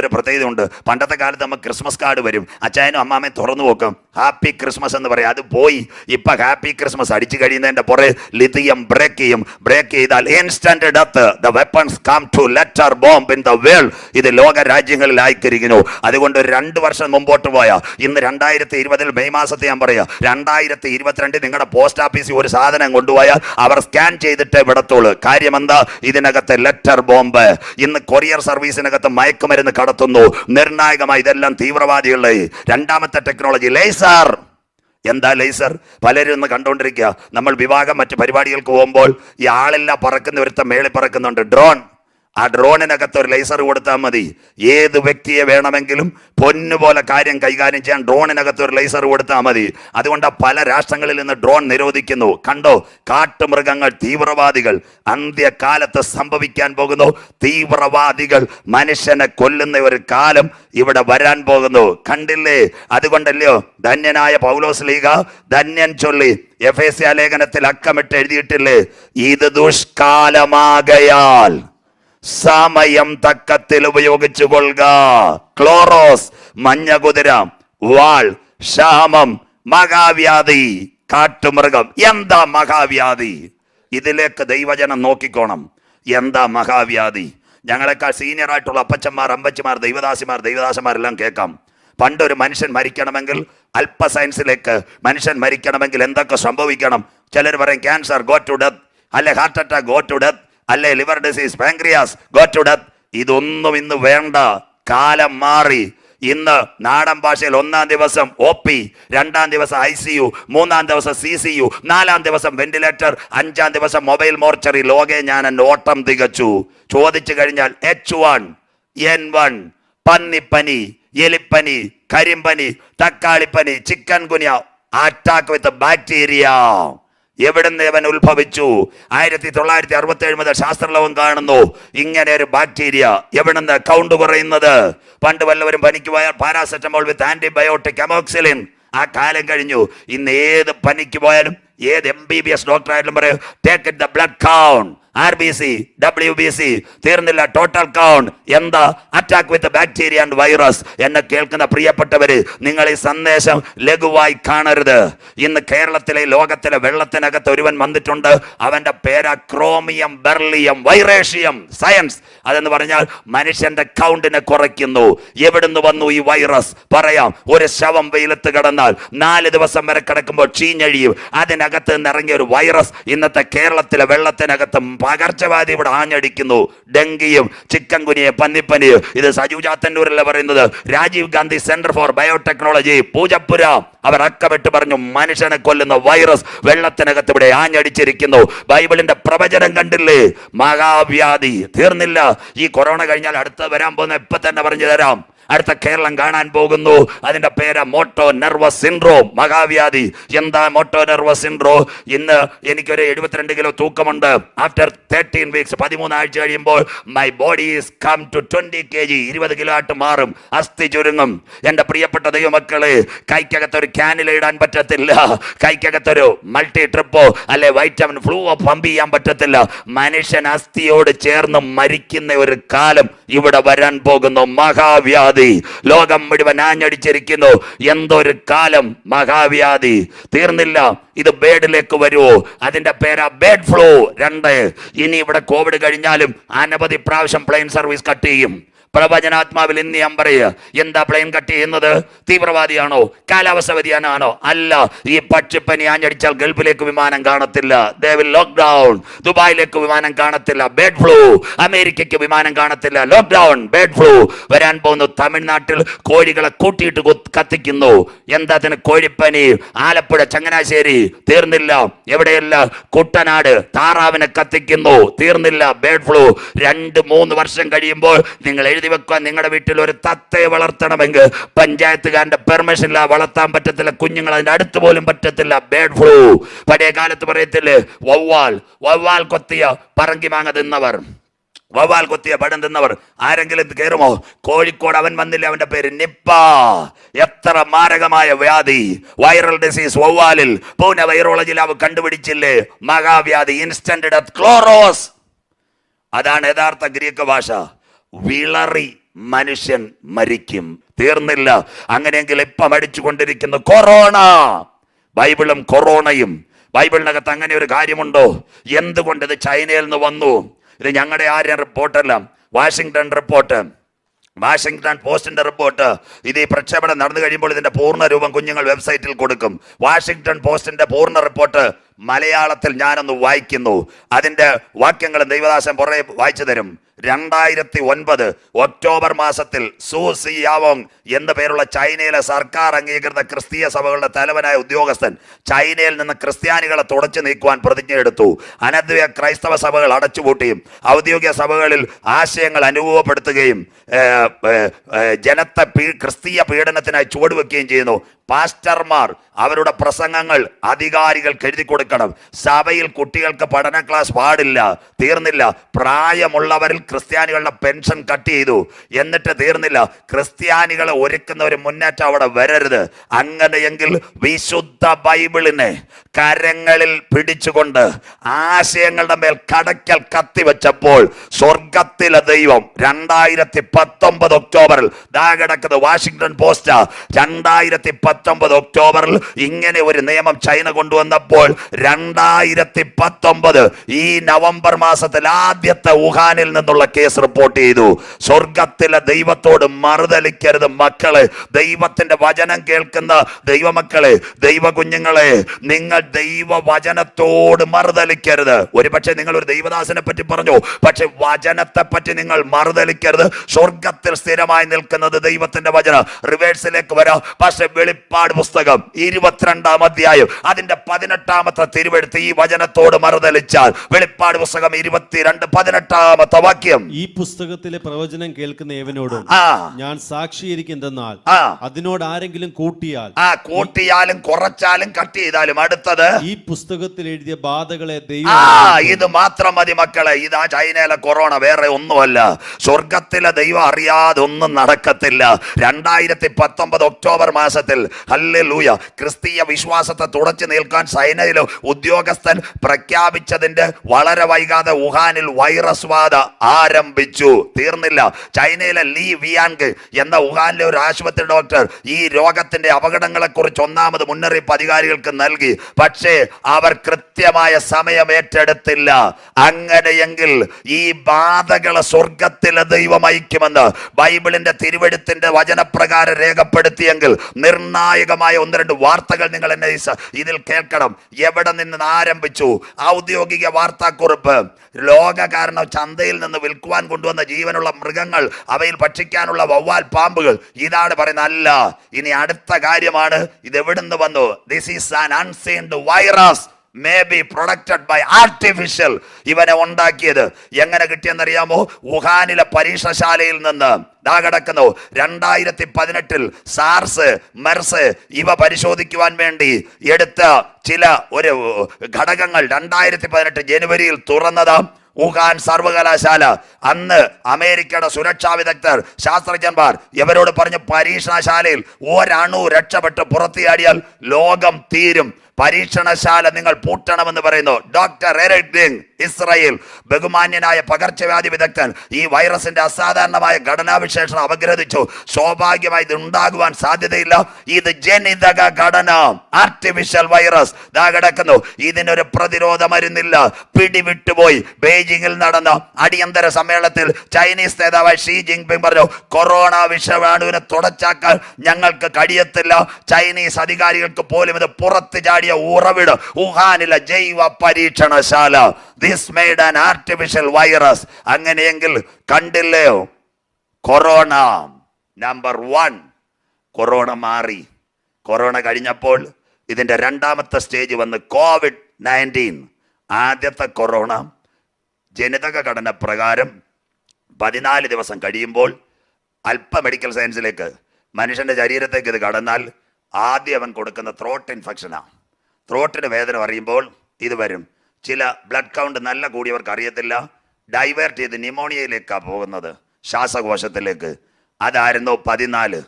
ഒരു പ്രത്യേകത ഉണ്ട് പണ്ടത്തെ കാലത്ത് നമുക്ക് ക്രിസ്മസ് കാർഡ് വരും. അച്ചായനും അമ്മാമ്മയും തുറന്നു നോക്കും. ഹാപ്പി ക്രിസ്മസ് എന്ന് പറയും. അത് പോയി. ഇപ്പം ഹാപ്പി ക്രിസ്മസ് അടിച്ചു കഴിയുന്നതിന്റെ പുറകെ ലിതിയം ബ്രേക്ക് ചെയ്യും. ബ്രേക്ക് ചെയ്താൽ instant death. The weapons come to letter bomb in the world. ഇത് ലോക രാജ്യങ്ങളിൽ ആയിക്കരിക്കുന്നു അതുകൊണ്ട് രണ്ട് വർഷം മുമ്പോട്ട് പോയ. ഇന്ന് രണ്ടായിരത്തി ഇരുപതിൽ മെയ് മാസത്തെ ഞാൻ പറയാം. രണ്ടായിരത്തി ഇരുപത്തിരണ്ടിൽ നിങ്ങളുടെ പോസ്റ്റ് ഓഫീസിൽ ഒരു സാധനം കൊണ്ടുപോയാൽ അവർ സ്കാൻ ചെയ്തിട്ട് വിടത്തുള്ളൂ. കാര്യം എന്താ ഇതിനകത്തെ ലെറ്റർ ബോംബ്. ഇന്ന് കൊറിയർ സർവീസിനകത്ത് മയക്കുമരുന്ന് കടത്തുന്നു. നിർണായകമായി ഇതെല്ലാം തീവ്രവാദികളുടെ രണ്ടാമത്തെ ടെക്നോളജി ലേസർ. എന്താ ലേസർ? പലരും ഇന്ന് കണ്ടുകൊണ്ടിരിക്കുക നമ്മൾ വിവാഹം മറ്റ് പരിപാടികൾക്ക് പോകുമ്പോൾ ഈ ആളെല്ലാം പറക്കുന്ന ഒരുത്ത മേളിൽ പറക്കുന്നുണ്ട്. ഡ്രോൺ. ആ ഡ്രോണിനകത്ത് ഒരു ലേസർ കൊടുത്താൽ മതി. ഏത് വ്യക്തിയെ വേണമെങ്കിലും പൊന്നുപോലെ കാര്യം കൈകാര്യം ചെയ്യാൻ ഡ്രോണിനകത്ത് ഒരു ലേസർ കൊടുത്താൽ മതി. അതുകൊണ്ട് പല രാഷ്ട്രങ്ങളിൽ നിന്ന് ഡ്രോൺ നിരോധിക്കുന്നു. കണ്ടോ? കാട്ടുമൃഗങ്ങൾ തീവ്രവാദികൾ അന്ത്യകാലത്ത് സംഭവിക്കാൻ പോകുന്നു. തീവ്രവാദികൾ മനുഷ്യനെ കൊല്ലുന്ന ഒരു കാലം ഇവിടെ വരാൻ പോകുന്നു. കണ്ടില്ലേ? അതുകൊണ്ടല്ലയോ? ധന്യനായ പൗലോസ് ലീഗ ധന്യൻ ചൊല്ലി എഫ് എസ് ലേഖനത്തിൽ അക്കമിട്ട് എഴുതിയിട്ടില്ലേ? ഇത് ദുഷ്കാലമാകയാൽ സമയം തക്കത്തിൽ ഉപയോഗിച്ചു കൊള്ളുക ക്ലോറോസ് മഞ്ഞ കുതിര വാൾ ക്ഷാമം മഹാവ്യാധി കാട്ടുമൃഗം. എന്താ മഹാവ്യാധി? ഇതിലേക്ക് ദൈവജനം നോക്കിക്കോണം. എന്താ മഹാവ്യാധി? ഞങ്ങളെക്കാൾ സീനിയർ ആയിട്ടുള്ള അപ്പച്ചന്മാർ അമ്പച്ചമാർ ദൈവദാസിമാർ ദൈവദാസന്മാരെല്ലാം കേൾക്കാം. പണ്ടൊരു മനുഷ്യൻ മരിക്കണമെങ്കിൽ അല്പ സയൻസിലേക്ക് മനുഷ്യൻ മരിക്കണമെങ്കിൽ എന്തൊക്കെ സംഭവിക്കണം? ചിലർ പറയും ക്യാൻസർ ഗോ ടു ഡെത്ത് അല്ലെ heart attack go to death അല്ലെ liver disease pancreas go to death ഇതൊന്നും ഇന്ന് വേണ്ട. കാലം മാറി. ഇന്ന് നാടൻ ഭാഷയിൽ ഒന്നാം ദിവസം ഒ പി രണ്ടാം ദിവസം ഐ സി യു മൂന്നാം ദിവസം സി സി യു നാലാം ദിവസം വെന്റിലേറ്റർ അഞ്ചാം ദിവസം മൊബൈൽ മോർച്ചറി ലോകെ ഞാൻ എന്റെ ഓട്ടം തികച്ചു. ചോദിച്ചു കഴിഞ്ഞാൽ എച്ച് വൺ എൻ വൺ പന്നിപ്പനി എലിപ്പനി കരിമ്പനി തക്കാളിപ്പനി chikungunya attack with bacteria എവിടുന്ന് ഇവൻ ഉത്ഭവിച്ചു? ആയിരത്തി തൊള്ളായിരത്തി അറുപത്തി ഏഴ് മുതൽ ശാസ്ത്രലോകം കാണുന്നു. ഇങ്ങനെ ഒരു ബാക്ടീരിയ എവിടുന്ന്? കൗണ്ട് കുറയുന്നത് പണ്ട് വല്ലവരും പനിക്ക് പോയാൽ പാരാസെറ്റമോൾ വിത്ത് ആന്റിബയോട്ടിക് അമോക്സിലിൻ ആ കാലം കഴിഞ്ഞു. ഇന്ന് ഏത് പനിക്ക് പോയാലും ഏത് M B B S doctor ആയാലും പറയും take it the blood count R B C W B C തീർന്നില്ല ടോട്ടൽ കൗണ്ട് എന്താ? Attack with bacteria and virus എന്നെ കേൾക്കുന്ന പ്രിയപ്പെട്ടവര് നിങ്ങൾ ഈ സന്ദേശം ലഘുവായി കാണരുത്. ഇന്ന് കേരളത്തിലെ ലോകത്തിലെ വെള്ളത്തിനകത്ത് ഒരുവൻ വന്നിട്ടുണ്ട്. അവന്റെ പേരാ ക്രോമിയം ബെർലിയം വൈറേഷ്യം സയൻസ്. അതെന്ന് പറഞ്ഞാൽ മനുഷ്യന്റെ കൗണ്ടിനെ കുറയ്ക്കുന്നു. എവിടുന്ന് വന്നു ഈ വൈറസ് പറയാം ഒരു ശവം വെയിലത്ത് കിടന്നാൽ നാല് ദിവസം വരെ കിടക്കുമ്പോൾ ചീഞ്ഞഴിയും. അതിനകത്ത് നിന്ന് ഇറങ്ങിയ ഒരു വൈറസ് ഇന്നത്തെ കേരളത്തിലെ വെള്ളത്തിനകത്ത് പകർച്ചവാദി ഇവിടെ ആഞ്ഞടിക്കുന്നു. ഡെങ്കിയും ചിക്കൻ കുനിയും പന്നിപ്പനിയും. ഇത് സജു ചാത്തന്നൂരല്ല പറയുന്നത്? Rajiv Gandhi centre for biotechnology Poojappura. അവർ അക്കമിട്ട് പറഞ്ഞു മനുഷ്യനെ കൊല്ലുന്ന വൈറസ് വെള്ളത്തിനകത്ത് ഇവിടെ ആഞ്ഞടിച്ചിരിക്കുന്നു. ബൈബിളിന്റെ പ്രവചനം കണ്ടില്ലേ? മഹാവ്യാധി. തീർന്നില്ല. ഈ കൊറോണ കഴിഞ്ഞാൽ അടുത്ത വരാൻ പോകുന്ന ഇപ്പൊ തന്നെ പറഞ്ഞു തരാം. അടുത്ത കേരളം കാണാൻ പോകുന്നു. അതിന്റെ പേര് മോട്ടോ നെർവസ് സിൻഡ്രോം. മഹാവ്യാധി. എന്താ മോട്ടോ നെർവസ് സിൻഡ്രോ? ഇന്ന് എനിക്കൊരു എഴുപത്തിരണ്ട് കിലോ തൂക്കമുണ്ട്. ആഫ്റ്റർ തേർട്ടീൻ വീക്സ് പതിമൂന്ന് ആഴ്ച കഴിയുമ്പോൾ my body is come to twenty K G ഇരുപത് കിലോ ആയിട്ട് മാറും. അസ്ഥി ചുരുങ്ങും. എന്റെ പ്രിയപ്പെട്ട ദൈവമക്കളെ കൈക്കകത്തൊരു ക്യാനിൽ ഇടാൻ പറ്റത്തില്ല. കൈക്കകത്തൊരു മൾട്ടി ട്രിപ്പോ അല്ലെ വൈറ്റമിൻ ഫ്ലൂവോ പമ്പ് ചെയ്യാൻ പറ്റത്തില്ല. മനുഷ്യൻ അസ്ഥിയോട് ചേർന്ന് മരിക്കുന്ന ഒരു കാലം ഇവിടെ വരാൻ പോകുന്നു മഹാവ്യാധി. ലോകം മുഴുവൻ ആഞ്ഞടിച്ചിരിക്കുന്നു. എന്തൊരു കാലം മഹാവ്യാധി. തീർന്നില്ല. ഇത് ബേഡിലേക്ക് വരുമോ അതിന്റെ പേരാ ബേഡ് ഫ്ലോ രണ്ട്. ഇനി ഇവിടെ കോവിഡ് കഴിഞ്ഞാലും അനവധി പ്രാവശ്യം പ്ലെയിൻ സർവീസ് കട്ട് ചെയ്യും. പ്രവചനാത്മാവിൽ ഇന്ന് ഞാൻ പറയുക എന്താ പ്ലെയിൻ കട്ട് ചെയ്യുന്നത്? തീവ്രവാദിയാണോ? കാലാവസ്ഥ വ്യതിയാനാണോ അല്ല. ഈ പക്ഷിപ്പനി ആഞ്ഞടിച്ചാൽ ഗൾഫിലേക്ക് വിമാനം കാണത്തില്ല. ലോക്ക്ഡൗൺ ദുബായിലേക്ക് വിമാനം കാണത്തില്ല. ബേഡ് ഫ്ലൂ അമേരിക്കയ്ക്ക് വിമാനം കാണത്തില്ല. ലോക്ക്ഡൗൺ ബേഡ് ഫ്ലൂ വരാൻ പോകുന്നു തമിഴ്നാട്ടിൽ കോഴികളെ കൂട്ടിയിട്ട് കത്തിക്കുന്നു. എന്താ അതിന് കോഴിപ്പനി? ആലപ്പുഴ ചങ്ങനാശ്ശേരി. തീർന്നില്ല. എവിടെയല്ല? കുട്ടനാട്. താറാവിനെ കത്തിക്കുന്നു. തീർന്നില്ല. ബേഡ് ഫ്ലൂ രണ്ട് മൂന്ന് വർഷം കഴിയുമ്പോൾ നിങ്ങൾ എഴുതി വെക്കാൻ നിങ്ങളുടെ വീട്ടിൽ ഒരു തത്തയെ വളർത്തണമെങ്കിൽ പഞ്ചായത്തുകാരന്റെ പെർമിഷൻ ഇല്ല വളർത്താൻ പറ്റത്തില്ല കുഞ്ഞുങ്ങൾ അതിന്റെ അടുത്ത് പോലും പറ്റത്തില്ല. ബേഡ് ഫ്ലൂ പഴയ കാലത്ത് പറയത്തില്ലേ വവ്വാൽ വവ്വാൽ കൊത്തിയ പറങ്കി മാങ്ങ തിന്നവർ. വവ്വാൽ കൊത്തിയ പഴം തിന്നവർ. ആരെങ്കിലും കയറുമോ കോഴിക്കോട് അവൻ വന്നില്ല അവന്റെ പേര് നിപ്പ. എത്ര മാരകമായ വ്യാധി. വൈറൽ ഡിസീസ് വവ്വാലിൽ. പൂനെ വൈറോളജിയിൽ അവ കണ്ടുപിടിച്ചില്ലേ? മഹാവ്യാധി. Instant death. ക്ലോറോസ്. അതാണ് യഥാർത്ഥ ഗ്രീക്ക് ഭാഷ. വിളറി മനുഷ്യൻ മരിക്കും. തീർന്നില്ല. അങ്ങനെയെങ്കിൽ ഇപ്പം അടിച്ചുകൊണ്ടിരിക്കുന്ന കൊറോണ. ബൈബിളും കൊറോണയും. ബൈബിളിനകത്ത് അങ്ങനെ ഒരു കാര്യമുണ്ടോ? എന്തുകൊണ്ട് ഇത് ചൈനയിൽ നിന്ന് വന്നു? ഇത് ഞങ്ങളുടെ ആരും റിപ്പോർട്ടല്ല വാഷിങ്ടൺ റിപ്പോർട്ട് വാഷിങ്ടൺ പോസ്റ്റിന്റെ റിപ്പോർട്ട് ഇത് ഈ പ്രക്ഷേപണം നടന്നു കഴിയുമ്പോൾ ഇതിന്റെ പൂർണ രൂപം കുഞ്ഞുങ്ങൾ വെബ്സൈറ്റിൽ കൊടുക്കും. വാഷിങ്ടൺ പോസ്റ്റിന്റെ പൂർണ റിപ്പോർട്ട് മലയാളത്തിൽ ഞാനൊന്ന് വായിക്കുന്നു. അതിന്റെ വാക്യങ്ങളും ദൈവദാസൻ പുറകെ വായിച്ചു തരും. രണ്ടായിരത്തി ഒൻപത് ഒക്ടോബർ മാസത്തിൽ സു സി യാവോങ് എന്ന പേരുള്ള ചൈനയിലെ സർക്കാർ അംഗീകൃത ക്രിസ്തീയ സഭകളുടെ തലവനായ ഉദ്യോഗസ്ഥൻ ചൈനയിൽ നിന്ന് ക്രിസ്ത്യാനികളെ തുടച്ചു നീക്കുവാൻ പ്രതിജ്ഞയെടുത്തു അനദ്വയ ക്രൈസ്തവ സഭകൾ അടച്ചുപൂട്ടിയും ഔദ്യോഗിക സഭകളിൽ ആശയങ്ങൾ അനുഭവപ്പെടുത്തുകയും ജനത്തെ ക്രിസ്തീയ പീഡനത്തിനായി ചുവടുവെക്കുകയും ചെയ്യുന്നു. പാസ്റ്റർമാർ അവരുടെ പ്രസംഗങ്ങൾ അധികാരികൾ എഴുതി കൊടുക്കണം. സഭയിൽ കുട്ടികൾക്ക് പഠന ക്ലാസ് പാടില്ല തീർന്നില്ല. പ്രായമുള്ളവരിൽ ക്രിസ്ത്യാനികളുടെ പെൻഷൻ കട്ട് ചെയ്തു. എന്നിട്ട് തീർന്നില്ല. ക്രിസ്ത്യാനികളെ ഒരുക്കുന്ന ഒരു മുന്നേറ്റം അവിടെ വരരുത്. അങ്ങനെയെങ്കിൽ വിശുദ്ധ ബൈബിളിനെ കരങ്ങളിൽ പിടിച്ചുകൊണ്ട് ആശയങ്ങളുടെ മേൽ കടക്കൽ കത്തിവെച്ചപ്പോൾ സ്വർഗത്തിലെ ദൈവം രണ്ടായിരത്തി പത്തൊമ്പത് ഒക്ടോബറിൽ ദാ കിടക്കുന്നത് വാഷിങ്ടൺ പോസ്റ്റ്. രണ്ടായിരത്തി പത്തൊമ്പത് ഒക്ടോബറിൽ ഇങ്ങനെ ഒരു നിയമം ചൈന കൊണ്ടുവന്നപ്പോൾ രണ്ടായിരത്തി പത്തൊമ്പത് ഈ നവംബർ മാസത്തിൽ ആദ്യത്തെ വുഹാനിൽ നിന്നുള്ള കേസ് റിപ്പോർട്ട് ചെയ്തു. സ്വർഗത്തിലെ ദൈവത്തോട് മറുതലിക്കരുത് മക്കളെ. ദൈവത്തിന്റെ വചനം കേൾക്കുന്ന ദൈവമക്കളെ ദൈവ കുഞ്ഞുങ്ങളെ നിങ്ങൾ ദൈവ വചനത്തോട് മറുതലിക്കരുത്. ഒരുപക്ഷെ നിങ്ങൾ ഒരു ദൈവദാസനെ പറ്റി പറഞ്ഞു. പക്ഷെ വചനത്തെ പറ്റി നിങ്ങൾ മറുതലിക്കരുത്. സ്വർഗത്തിൽ സ്ഥിരമായി നിൽക്കുന്നത് ദൈവത്തിന്റെ വചനം. റിവേഴ്സിലേക്ക് വരാം. പക്ഷെ വെളിപ്പാട് പുസ്തകം ഇരുപത്തിരണ്ടാം അധ്യായം അതിന്റെ പതിനെട്ടാമത്തെ തിരുവെടുത്ത് ഈ വചനത്തോട് മറുതലിച്ചാൽ വെളിപ്പാട് പുസ്തകം ഇരുപത്തിരണ്ട് പതിനെട്ടാമത്തെ വാക്യം. ഈ പുസ്തകത്തിലെ പ്രവചനം കേൾക്കുന്ന ഏവനോടും ഞാൻ സാക്ഷീകരിക്കുന്നാൽ ആ. അതിനോട് ആരെങ്കിലും കൂട്ടിയാൽ ആ കൂട്ടിയാലും കുറച്ചാലും കട്ട് ചെയ്താലും അടുത്തത്. ഈ പുസ്തകത്തിൽ എഴുതിയ ബാധകളെ ആ ദൈവം ഇത് മാത്രം മതി മക്കളെ. ഇതാ ചൈനയിലെ കൊറോണ വേറെ ഒന്നുമല്ല. സ്വർഗത്തിലെ ദൈവം അറിയാതെ ഒന്നും നടക്കത്തില്ല. രണ്ടായിരത്തി പത്തൊമ്പത് ഒക്ടോബർ മാസത്തിൽ ഹല്ലേലൂയ ക്രിസ്തീയ വിശ്വാസത്തെ തുടച്ചു നിൽക്കാൻ ചൈനയിലെ ഉദ്യോഗസ്ഥൻ പ്രഖ്യാപിച്ചതിന്റെ വളരെ വൈകാതെ വുഹാനിൽ വൈറസ് ബാധ. ആരംഭിച്ചു. തീർന്നില്ല. ചൈനയിലെ ലീ വിയാങ് എന്ന വുഹാനിലെ ഒരു ആശുപത്രി ഡോക്ടർ ഈ രോഗത്തിന്റെ അപകടങ്ങളെക്കുറിച്ച് ഒന്നാമത് മുന്നറിയിപ്പ് അധികാരികൾക്ക് നൽകി. പക്ഷേ അവർ കൃത്യമായ സമയം ഏറ്റെടുത്തില്ല. അങ്ങനെയെങ്കിൽ ഈ ബാധകളെ സ്വർഗത്തിലെ ദൈവം അയക്കുമെന്ന് ബൈബിളിന്റെ തിരുവെടുത്തിന്റെ വചനപ്രകാരം രേഖപ്പെടുത്തിയെങ്കിൽ നിർണായകമായ ഒന്ന് രണ്ട് വാർത്തകൾ നിങ്ങൾ എന്നെ ഇതിൽ കേൾക്കണം. എവിടെ നിന്ന് ആരംഭിച്ചു? ഔദ്യോഗിക വാർത്താക്കുറിപ്പ്. ലോക കാരണം ചന്തയിൽ നിന്ന് വിൽക്കുവാൻ കൊണ്ടുവന്ന ജീവനുള്ള മൃഗങ്ങൾ അവയിൽ ഭക്ഷിക്കാനുള്ള വവ്വാൽ പാമ്പുകൾ. ഇതാണ് പറയുന്നത് അല്ല ഇനി അടുത്ത കാര്യമാണ്. ഇത് എവിടുന്ന് വന്നു? This is an unseen virus may be producted by artificial ഇവനെ ഉണ്ടാക്കിയത് എങ്ങനെ കിട്ടിയെന്നറിയാമോ? വുഹാനിലെ പരീക്ഷശാലയിൽ നിന്ന്. ദാ കിടക്കുന്നു. രണ്ടായിരത്തി പതിനെട്ടിൽ സാർസ് മെർസ് ഇവ പരിശോധിക്കുവാൻ വേണ്ടി എടുത്ത ചില ഒരു ഘടകങ്ങൾ രണ്ടായിരത്തി പതിനെട്ട് ജനുവരിയിൽ തുറന്നത്. വുഹാൻ സർവകലാശാല. അന്ന് അമേരിക്കയുടെ സുരക്ഷാ വിദഗ്ധർ ശാസ്ത്രജ്ഞന്മാർ ഇവരോട് പറഞ്ഞ പരീക്ഷണശാലയിൽ ഒരണു രക്ഷപ്പെട്ട് പുറത്തിയാടിയാൽ ലോകം തീരും. പരീക്ഷണശാല നിങ്ങൾ പൂട്ടണമെന്ന് പറയുന്നു. ഡോക്ടർ എറിക് ഡിങ് ഇസ്രായേൽ ബഹുമാന്യനായ പകർച്ചവ്യാധി വിദഗ്ധൻ ഈ വൈറസിന്റെ അസാധാരണമായ ഘടനാവിശേഷണം അപഗ്രഥിച്ചു. സ്വാഭാവികമായി ഇത് ഉണ്ടാകുവാൻ സാധ്യതയില്ല. ഇത് ജനിതക ഘടന ആർട്ടിഫിഷ്യൽ വൈറസ് ഇതാ കിടക്കുന്നു. ഇതിനൊരു പ്രതിരോധ മരുന്നില്ല പിടിവിട്ടുപോയി. ബെയ്ജിങ്ങിൽ നടന്ന അടിയന്തര സമ്മേളനത്തിൽ ചൈനീസ് നേതാവ് ഷീ പിങ് പറഞ്ഞു കൊറോണ വിഷവാണുവിനെ തുടച്ചാക്കാൻ ഞങ്ങൾക്ക് കഴിയത്തില്ല. ചൈനീസ് അധികാരികൾക്ക് പോലും ഇത് പുറത്ത് ചാടിയ ഉറവിട്. വുഹാനിലെ ജൈവ പരീക്ഷണശാല. This made an artificial virus അങ്ങനെയെങ്കിൽ കണ്ടില്ലയോ കൊറോണ. നമ്പർ വൺ കൊറോണ മാറി. കൊറോണ കഴിഞ്ഞപ്പോൾ ഇതിന്റെ രണ്ടാമത്തെ സ്റ്റേജ് വന്ന് കോവിഡ് നയന്റീൻ ആദ്യത്തെ കൊറോണ. ജനിതക ഘടന പ്രകാരം പതിനാല് ദിവസം കഴിയുമ്പോൾ അല്പ മെഡിക്കൽ സയൻസിലേക്ക് മനുഷ്യന്റെ ശരീരത്തേക്ക് ഇത് കടന്നാൽ ആദ്യം അവൻ കൊടുക്കുന്ന ത്രോട്ട് ഇൻഫെക്ഷനാണ് ത്രോട്ടിന് വേദന അറിയുമ്പോൾ ഇത് വരും. ചില ബ്ലഡ് കൗണ്ട് നല്ല കൂടിയവർക്ക് അറിയത്തില്ല. ഡൈവേർട്ട് ചെയ്ത് ന്യൂമോണിയയിലേക്കാണ് പോകുന്നത് ശ്വാസകോശത്തിലേക്ക്. അതായിരുന്നു പതിനാല്.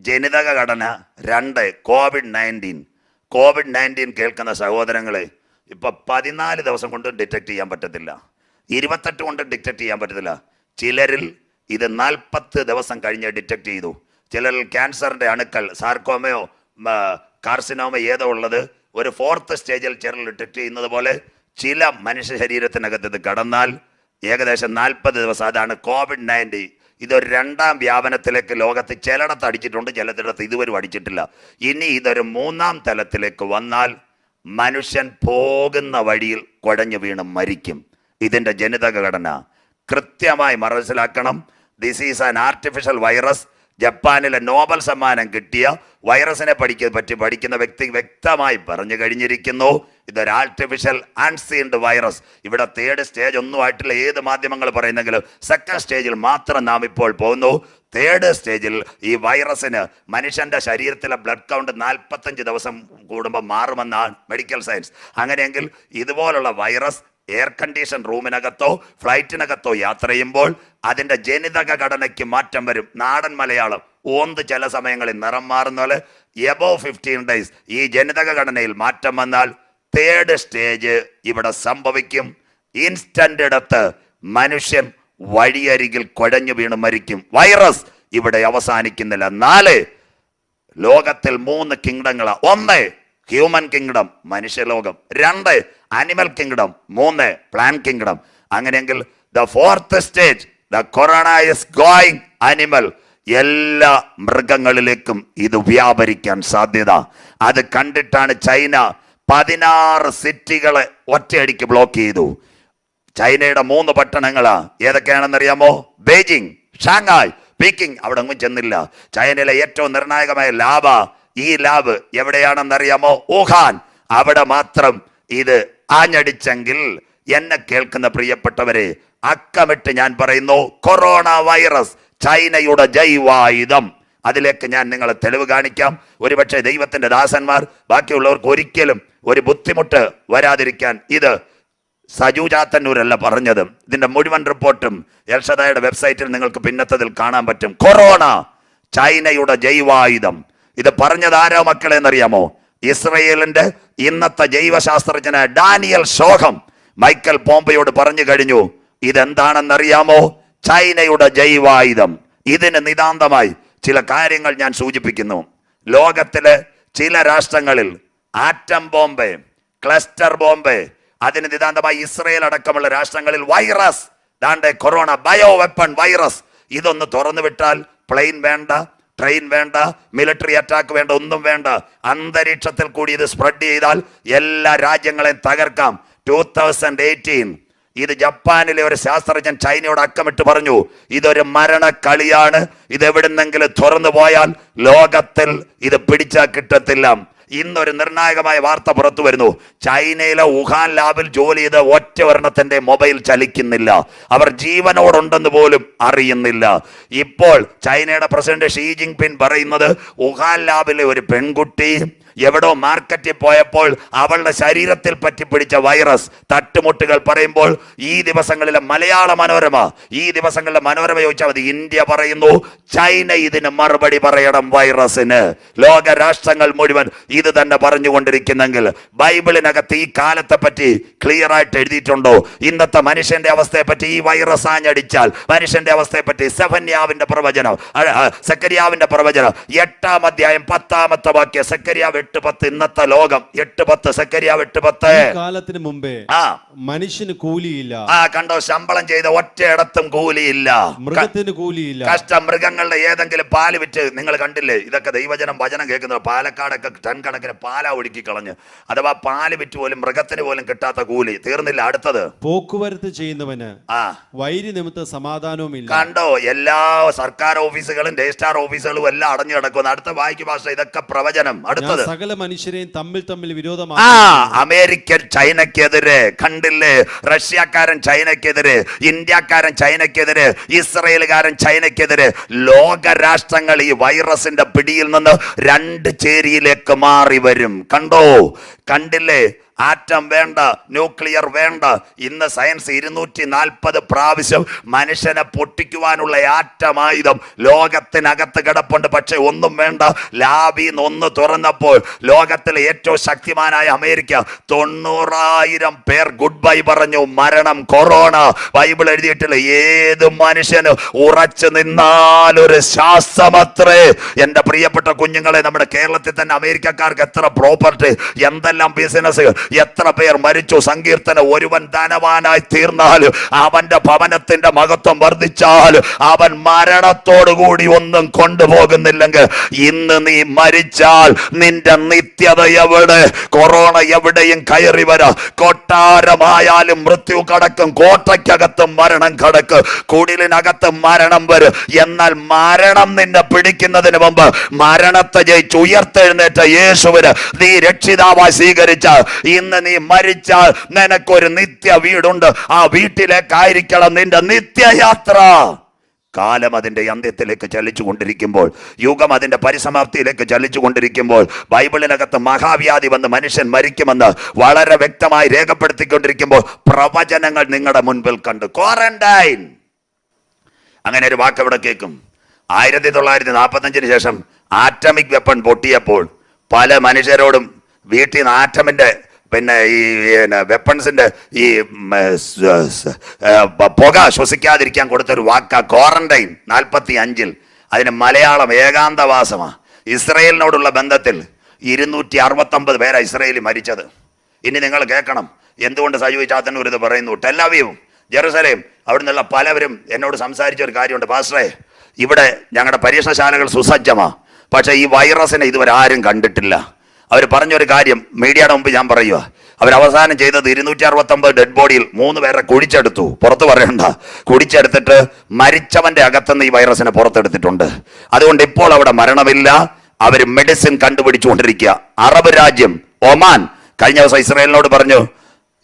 ജനിതക ഘടന രണ്ട് കോവിഡ് നയന്റീൻ കോവിഡ് നയന്റീൻ കേൾക്കുന്ന സഹോദരങ്ങളെ ഇപ്പൊ പതിനാല് ദിവസം കൊണ്ട് ഡിറ്റക്ട് ചെയ്യാൻ പറ്റത്തില്ല. ഇരുപത്തെട്ട് കൊണ്ട് ഡിറ്റക്ട് ചെയ്യാൻ പറ്റത്തില്ല. ചിലരിൽ ഇത് നാൽപ്പത്ത് ദിവസം കഴിഞ്ഞ് ഡിറ്റക്ട് ചെയ്തു. ചിലരിൽ ക്യാൻസറിന്റെ അണുക്കൾ സാർക്കോമയോ കാർസിനോമ ഏതോ ഉള്ളത് ഒരു ഫോർത്ത് സ്റ്റേജിൽ ചിരൽ ഡിറ്റക്ട് ചെയ്യുന്നത് പോലെ ചില മനുഷ്യ ശരീരത്തിനകത്ത് ഇത് കടന്നാൽ ഏകദേശം നാൽപ്പത് ദിവസം അതാണ് കോവിഡ് നയന്റീൻ ഇതൊരു രണ്ടാം വ്യാപനത്തിലേക്ക് ലോകത്ത് ചിലയിടത്ത് അടിച്ചിട്ടുണ്ട് ചിലത്തിടത്ത് ഇതുവരെ അടിച്ചിട്ടില്ല. ഇനി ഇതൊരു മൂന്നാം തലത്തിലേക്ക് വന്നാൽ മനുഷ്യൻ പോകുന്ന വഴിയിൽ കുഴഞ്ഞു വീണ് മരിക്കും. ഇതിന്റെ ജനിതക ഘടന കൃത്യമായി മനസ്സിലാക്കണം this is an artificial virus ജപ്പാനിലെ നോബൽ സമ്മാനം കിട്ടിയ വൈറസിനെ പഠിക്ക പറ്റി പഠിക്കുന്ന വ്യക്തി വ്യക്തമായി പറഞ്ഞു കഴിഞ്ഞിരിക്കുന്നു. ഇതൊരു ആർട്ടിഫിഷ്യൽ അൺസീൻഡ് വൈറസ് ഇവിടെ തേർഡ് സ്റ്റേജ് ഒന്നും ആയിട്ടില്ല. ഏത് മാധ്യമങ്ങൾ പറയുന്നെങ്കിലും സെക്കൻഡ് സ്റ്റേജിൽ മാത്രം നാം ഇപ്പോൾ പോകുന്നു. തേർഡ് സ്റ്റേജിൽ ഈ വൈറസിന് മനുഷ്യന്റെ ശരീരത്തിലെ ബ്ലഡ് കൗണ്ട് നാൽപ്പത്തഞ്ച് ദിവസം കൂടുമ്പോൾ മാറുമെന്നാണ് മെഡിക്കൽ സയൻസ് അങ്ങനെയെങ്കിൽ ഇതുപോലുള്ള വൈറസ് എയർ കണ്ടീഷൻ റൂമിനകത്തോ ഫ്ലൈറ്റിനകത്തോ യാത്ര ചെയ്യുമ്പോൾ അതിന്റെ ജനിതക ഘടനയ്ക്ക് മാറ്റം വരും. നാടൻ മലയാളം. ഓന്ത് ചില സമയങ്ങളിൽ നിറം മാറുന്ന പോലെ എബോ ഫിഫ്റ്റീൻ ഡേയ്സ് ഈ ജനിതക ഘടനയിൽ മാറ്റം വന്നാൽ തേർഡ് സ്റ്റേജ് ഇവിടെ സംഭവിക്കും. ഇൻസ്റ്റന്റ് ഇടത്ത് മനുഷ്യൻ വഴിയരികിൽ കുഴഞ്ഞു വീണ് മരിക്കും. വൈറസ് ഇവിടെ അവസാനിക്കുന്നില്ല. നാല് ലോകത്തിൽ മൂന്ന് കിങ്ഡങ്ങളാണ് ഒന്ന് ഹ്യൂമൻ കിങ്ഡം മനുഷ്യലോകം. രണ്ട് അനിമൽ കിങ്ഡം മൂന്ന് പ്ലാൻ കിങ്ഡം അങ്ങനെയെങ്കിൽ the fourth stage the corona is going animal എല്ലാ മൃഗങ്ങളിലേക്കും ഇത് വ്യാപരിക്കാൻ സാധ്യത. അത് കണ്ടിട്ടാണ് ചൈന പതിനാറ് സിറ്റികളെ ഒറ്റയടിക്ക് ബ്ലോക്ക് ചെയ്തു. ചൈനയുടെ മൂന്ന് പട്ടണങ്ങളാ. ഏതൊക്കെയാണെന്നറിയാമോ? ബെയ്ജിങ് ഷാങ്ഹായ് പീക്കിംഗ് അവിടെ ഒന്നും ചെന്നില്ല. ചൈനയിലെ ഏറ്റവും നിർണായകമായ ലാബ ഈ ലാബ് എവിടെയാണെന്നറിയാമോ? ഊഹാൻ അവിടെ മാത്രം ഇത് ആഞ്ഞടിച്ചെങ്കിൽ എന്നെ കേൾക്കുന്ന പ്രിയപ്പെട്ടവരെ അക്കമിട്ട് ഞാൻ പറയുന്നു കൊറോണ വൈറസ്. ചൈനയുടെ ജൈവായുധം. അതിലേക്ക് ഞാൻ നിങ്ങളെ തെളിവ് കാണിക്കാം. ഒരുപക്ഷെ ദൈവത്തിന്റെ ദാസന്മാർ ബാക്കിയുള്ളവർക്ക് ഒരിക്കലും ഒരു ബുദ്ധിമുട്ട് വരാതിരിക്കാൻ ഇത് സജു ചാത്തന്നൂരല്ല പറഞ്ഞത്. ഇതിന്റെ മുഴുവൻ റിപ്പോർട്ടും യർഷദായുടെ വെബ്സൈറ്റിൽ നിങ്ങൾക്ക് പിന്നത്തതിൽ കാണാൻ പറ്റും. കൊറോണ ചൈനയുടെ ജൈവായുധം. ഇത് പറഞ്ഞത് ആരോ മക്കളെ എന്നറിയാമോ ഇസ്രയേലിന്റെ ഇന്നത്തെ ജൈവശാസ്ത്രജ്ഞനായ ഡാനിയൽ ശോകം മൈക്കൽ പോംബയോട് പറഞ്ഞു കഴിഞ്ഞു. ഇതെന്താണെന്നറിയാമോ? ചൈനയുടെ ജൈവായുധം. ഇതിന് നിതാന്തമായി ചില കാര്യങ്ങൾ ഞാൻ സൂചിപ്പിക്കുന്നു. ലോകത്തിലെ ചില രാഷ്ട്രങ്ങളിൽ ആറ്റം ബോംബ് ക്ലസ്റ്റർ ബോംബ് അതിന് നിതാന്തമായി ഇസ്രയേൽ അടക്കമുള്ള രാഷ്ട്രങ്ങളിൽ വൈറസ് ദാണ്ടെ കൊറോണ ബയോ വെപ്പൺ വൈറസ്. ഇതൊന്ന് തുറന്നു വിട്ടാൽ പ്ലെയിൻ വേണ്ട ട്രെയിൻ വേണ്ട മിലിറ്ററി അറ്റാക്ക് വേണ്ട ഒന്നും വേണ്ട. അന്തരീക്ഷത്തിൽ കൂടി ഇത് സ്പ്രെഡ് ചെയ്താൽ എല്ലാ രാജ്യങ്ങളെയും തകർക്കാം. ടൂ തൗസൻഡ് എയ്റ്റീൻ ഇത് ജപ്പാനിലെ ഒരു ശാസ്ത്രജ്ഞൻ ചൈനയോട് അക്കമിട്ട് പറഞ്ഞു ഇതൊരു മരണക്കളിയാണ്. ഇത് എവിടുന്നെങ്കിലും തുറന്നു പോയാൽ ലോകത്തിൽ ഇത് പിടിച്ചാൽ കിട്ടത്തില്ല. ഇന്നൊരു നിർണായകമായ വാർത്ത പുറത്തു വരുന്നു. ചൈനയിലെ വുഹാൻ ലാബിൽ ജോലി ചെയ്ത ഒറ്റ മൊബൈൽ ചലിക്കുന്നില്ല. അവർ ജീവനോടുണ്ടെന്ന് പോലും അറിയുന്നില്ല. ഇപ്പോൾ ചൈനയുടെ പ്രസിഡന്റ് ഷീ ജിങ് പിൻ പറയുന്നത് വുഹാൻ ലാബിലെ ഒരു പെൺകുട്ടി എവിടോ മാർക്കറ്റിൽ പോയപ്പോൾ അവളുടെ ശരീരത്തിൽ പറ്റി പിടിച്ച വൈറസ്. തട്ടുമുട്ടുകൾ പറയുമ്പോൾ ഈ ദിവസങ്ങളിലെ മലയാള മനോരമ ഈ ദിവസങ്ങളിലെ മനോരമ ചോദിച്ചാൽ മതി. ഇന്ത്യ പറയുന്നു ചൈന ഇതിന് മറുപടി പറയണം വൈറസിന്. ലോക രാഷ്ട്രങ്ങൾ മുഴുവൻ ഇത് തന്നെ പറഞ്ഞുകൊണ്ടിരിക്കുന്നെങ്കിൽ ബൈബിളിനകത്ത് ഈ കാലത്തെ പറ്റി ക്ലിയർ ആയിട്ട് എഴുതിയിട്ടുണ്ടോ? ഇന്നത്തെ മനുഷ്യന്റെ അവസ്ഥയെ പറ്റി ഈ വൈറസ് ആഞ്ഞടിച്ചാൽ മനുഷ്യന്റെ അവസ്ഥയെ പറ്റി സെഫന്യാവിന്റെ പ്രവചനം സെക്കരിയാവിന്റെ പ്രവചനം എട്ടാം അധ്യായം പത്താമത്തെ വാക്യ സെക്കരിയാവ് എട്ട് പത്ത് ഇന്നത്തെ ലോകം. എട്ട് പത്ത് സെക്കരിയാവ് എട്ട് പത്ത് കാലത്തിന് മുമ്പേ ആ. മനുഷ്യന് കൂലിയില്ല. ആ കണ്ടോ ശമ്പളം ചെയ്ത ഒറ്റയിടത്തും കൂലിയില്ല. മൃഗത്തിന് കൂലിയില്ല. കഷ്ടം മൃഗങ്ങളുടെ ഏതെങ്കിലും പാൽ വിറ്റ് നിങ്ങൾ കണ്ടില്ലേ? ഇതൊക്കെ ദൈവജനം വചനം കേൾക്കുന്നത് പാലക്കാടൊക്കെ ടൺ കണക്കിന് പാലാ ഒഴുക്കി കളഞ്ഞ്. അഥവാ പാൽ വിറ്റ് പോലും മൃഗത്തിന് പോലും കിട്ടാത്ത കൂലി. തീർന്നില്ല അടുത്തത്. പോക്കുവരത്ത് ചെയ്യുന്നവന് ആ. വൈരി നിമിത്ത സമാധാനവുമില്ല. കണ്ടോ എല്ലാ സർക്കാർ ഓഫീസുകളും രജിസ്ട്രാർ ഓഫീസുകളും എല്ലാം അടഞ്ഞു കിടക്കുന്നു. അടുത്ത വായിക്കു ഭാഷ ഇതൊക്കെ പ്രവചനം. അടുത്തത്. സകല മനുഷ്യരെയും തമ്മിൽ തമ്മിൽ ആ വിരോധമാക്കി അമേരിക്കൻ ചൈനക്കെതിരെ കണ്ടില്ലേ? റഷ്യക്കാരൻ ചൈനക്കെതിരെ ഇന്ത്യക്കാരൻ ചൈനക്കെതിരെ ഇസ്രയേലുകാരൻ ചൈനക്കെതിരെ ലോക രാഷ്ട്രങ്ങൾ ഈ വൈറസിന്റെ പിടിയിൽ നിന്ന് രണ്ട് ചേരിയിലേക്ക് മാറി വരും. കണ്ടോ? കണ്ടില്ലേ? ആറ്റം വേണ്ട ന്യൂക്ലിയർ വേണ്ട. ഇന്ന് സയൻസ് ഇരുന്നൂറ്റി നാൽപ്പത് പ്രാവശ്യം മനുഷ്യനെ പൊട്ടിക്കുവാനുള്ള ആറ്റമായുധം ലോകത്തിനകത്ത് കിടപ്പുണ്ട്. പക്ഷെ ഒന്നും വേണ്ട. ലാബി ഒന്ന് തുറന്നപ്പോൾ ലോകത്തിലെ ഏറ്റവും ശക്തിമാനായ അമേരിക്ക തൊണ്ണൂറായിരം പേർ ഗുഡ് ബൈ പറഞ്ഞു മരണം കൊറോണ. ബൈബിൾ എഴുതിയിട്ടില്ല. ഏത് മനുഷ്യന് ഉറച്ചു നിന്നാൽ ഒരു ശ്വാസമത്രേ എന്റെ പ്രിയപ്പെട്ട കുഞ്ഞുങ്ങളെ നമ്മുടെ കേരളത്തിൽ തന്നെ അമേരിക്കക്കാർക്ക് എത്ര പ്രോപ്പർട്ടി എന്തെല്ലാം ബിസിനസ് എത്ര പേർ മരിച്ചു? സങ്കീർത്തന ഒരുവൻ ധനവാനായി തീർന്നാൽ അവന്റെ ഭവനത്തിന്റെ മഹത്വം വർദ്ധിച്ചാൽ അവൻ മരണത്തോടുകൂടി ഒന്നും കൊണ്ടുപോകുന്നില്ലെങ്കിൽ ഇന്ന് നീ മരിച്ചാൽ നിന്റെ നിത്യത എവിടെ? കൊറോണ എവിടെയും കയറി വരാ. കൊട്ടാരമായാലും മൃത്യു കടക്കും കോട്ടയ്ക്കകത്തും മരണം കടക്കും കുടിലിനകത്ത് മരണം വരും. എന്നാൽ മരണം നിന്നെ പിടിക്കുന്നതിന് മുമ്പ് മരണത്തെ ജയിച്ചു ഉയർത്തെഴുന്നേറ്റ യേശുവിന് നീ രക്ഷിതാവായി സ്വീകരിച്ച ഇന്ന് നീ മരിച്ചാൽ നിനക്കൊരു നിത്യ വീടുണ്ട്. ആ വീട്ടിലേക്കായിരിക്കണം നിന്റെ നിത്യയാത്ര. കാലം അതിന്റെ അന്ത്യത്തിലേക്ക് ചലിച്ചു കൊണ്ടിരിക്കുമ്പോൾ യുഗം അതിന്റെ പരിസമാപ്തിയിലേക്ക് ചലിച്ചു കൊണ്ടിരിക്കുമ്പോൾ ബൈബിളിനകത്ത് മഹാവ്യാധി വന്ന് മനുഷ്യൻ മരിക്കുമെന്ന് വളരെ വ്യക്തമായി രേഖപ്പെടുത്തിക്കൊണ്ടിരിക്കുമ്പോൾ പ്രവചനങ്ങൾ നിങ്ങളുടെ മുൻപിൽ കണ്ട് ക്വാറന്റൈൻ. അങ്ങനെ ഒരു വാക്ക് ഇവിടെ കേൾക്കും? ആയിരത്തി തൊള്ളായിരത്തി നാൽപ്പത്തഞ്ചിന് ശേഷം ആറ്റമിക് വെപ്പൺ പൊട്ടിയപ്പോൾ പല മനുഷ്യരോടും വീട്ടിൽ നിന്ന് ആറ്റമിന്റെ പിന്നെ ഈ വെപ്പൺസിന്റെ ഈ ഉം, സ്- സ്- ഏ, പ- പുക ശ്വസിക്കാതിരിക്കാൻ കൊടുത്തൊരു വാക്ക ക്വാറന്റൈൻ നാൽപ്പത്തി അഞ്ചിൽ അതിന് മലയാളം ഏകാന്തവാസമാണ് ഇസ്രയേലിനോടുള്ള ബന്ധത്തിൽ ഇരുന്നൂറ്റി അറുപത്തൊമ്പത് പേരാണ് ഇസ്രയേലിൽ മരിച്ചത്. ഇനി നിങ്ങൾ കേൾക്കണം. എന്തുകൊണ്ട് സജീവ് ചാത്തന്നൂർ ഇത് പറയുന്നു? ടെല്ലാവിയും ജെറുസലേം അവിടെ നിന്നുള്ള പലവരും എന്നോട് സംസാരിച്ച ഒരു കാര്യമുണ്ട്. പാസ്റ്ററെ ഇവിടെ ഞങ്ങളുടെ പരീക്ഷണശാലകൾ സുസജ്ജമാണ് പക്ഷേ ഈ വൈറസിനെ ഇതുവരെ ആരും കണ്ടിട്ടില്ല. അവർ പറഞ്ഞൊരു കാര്യം മീഡിയയുടെ മുമ്പ് ഞാൻ പറയുക അവസാനം ചെയ്തത് ഇരുന്നൂറ്റി അറുപത്തൊമ്പത് ഡെഡ് ബോഡിയിൽ മൂന്ന് പേരെ കുഴിച്ചെടുത്തു പുറത്ത് പറയണ്ട. കുഴിച്ചെടുത്തിട്ട് മരിച്ചവന്റെ അകത്തുനിന്ന് ഈ വൈറസിനെ പുറത്തെടുത്തിട്ടുണ്ട്. അതുകൊണ്ട് ഇപ്പോൾ അവിടെ മരണമില്ല. അവർ മെഡിസിൻ കണ്ടുപിടിച്ചുകൊണ്ടിരിക്കുക. അറബ് രാജ്യം ഒമാൻ കഴിഞ്ഞ ദിവസം ഇസ്രയേലിനോട് പറഞ്ഞു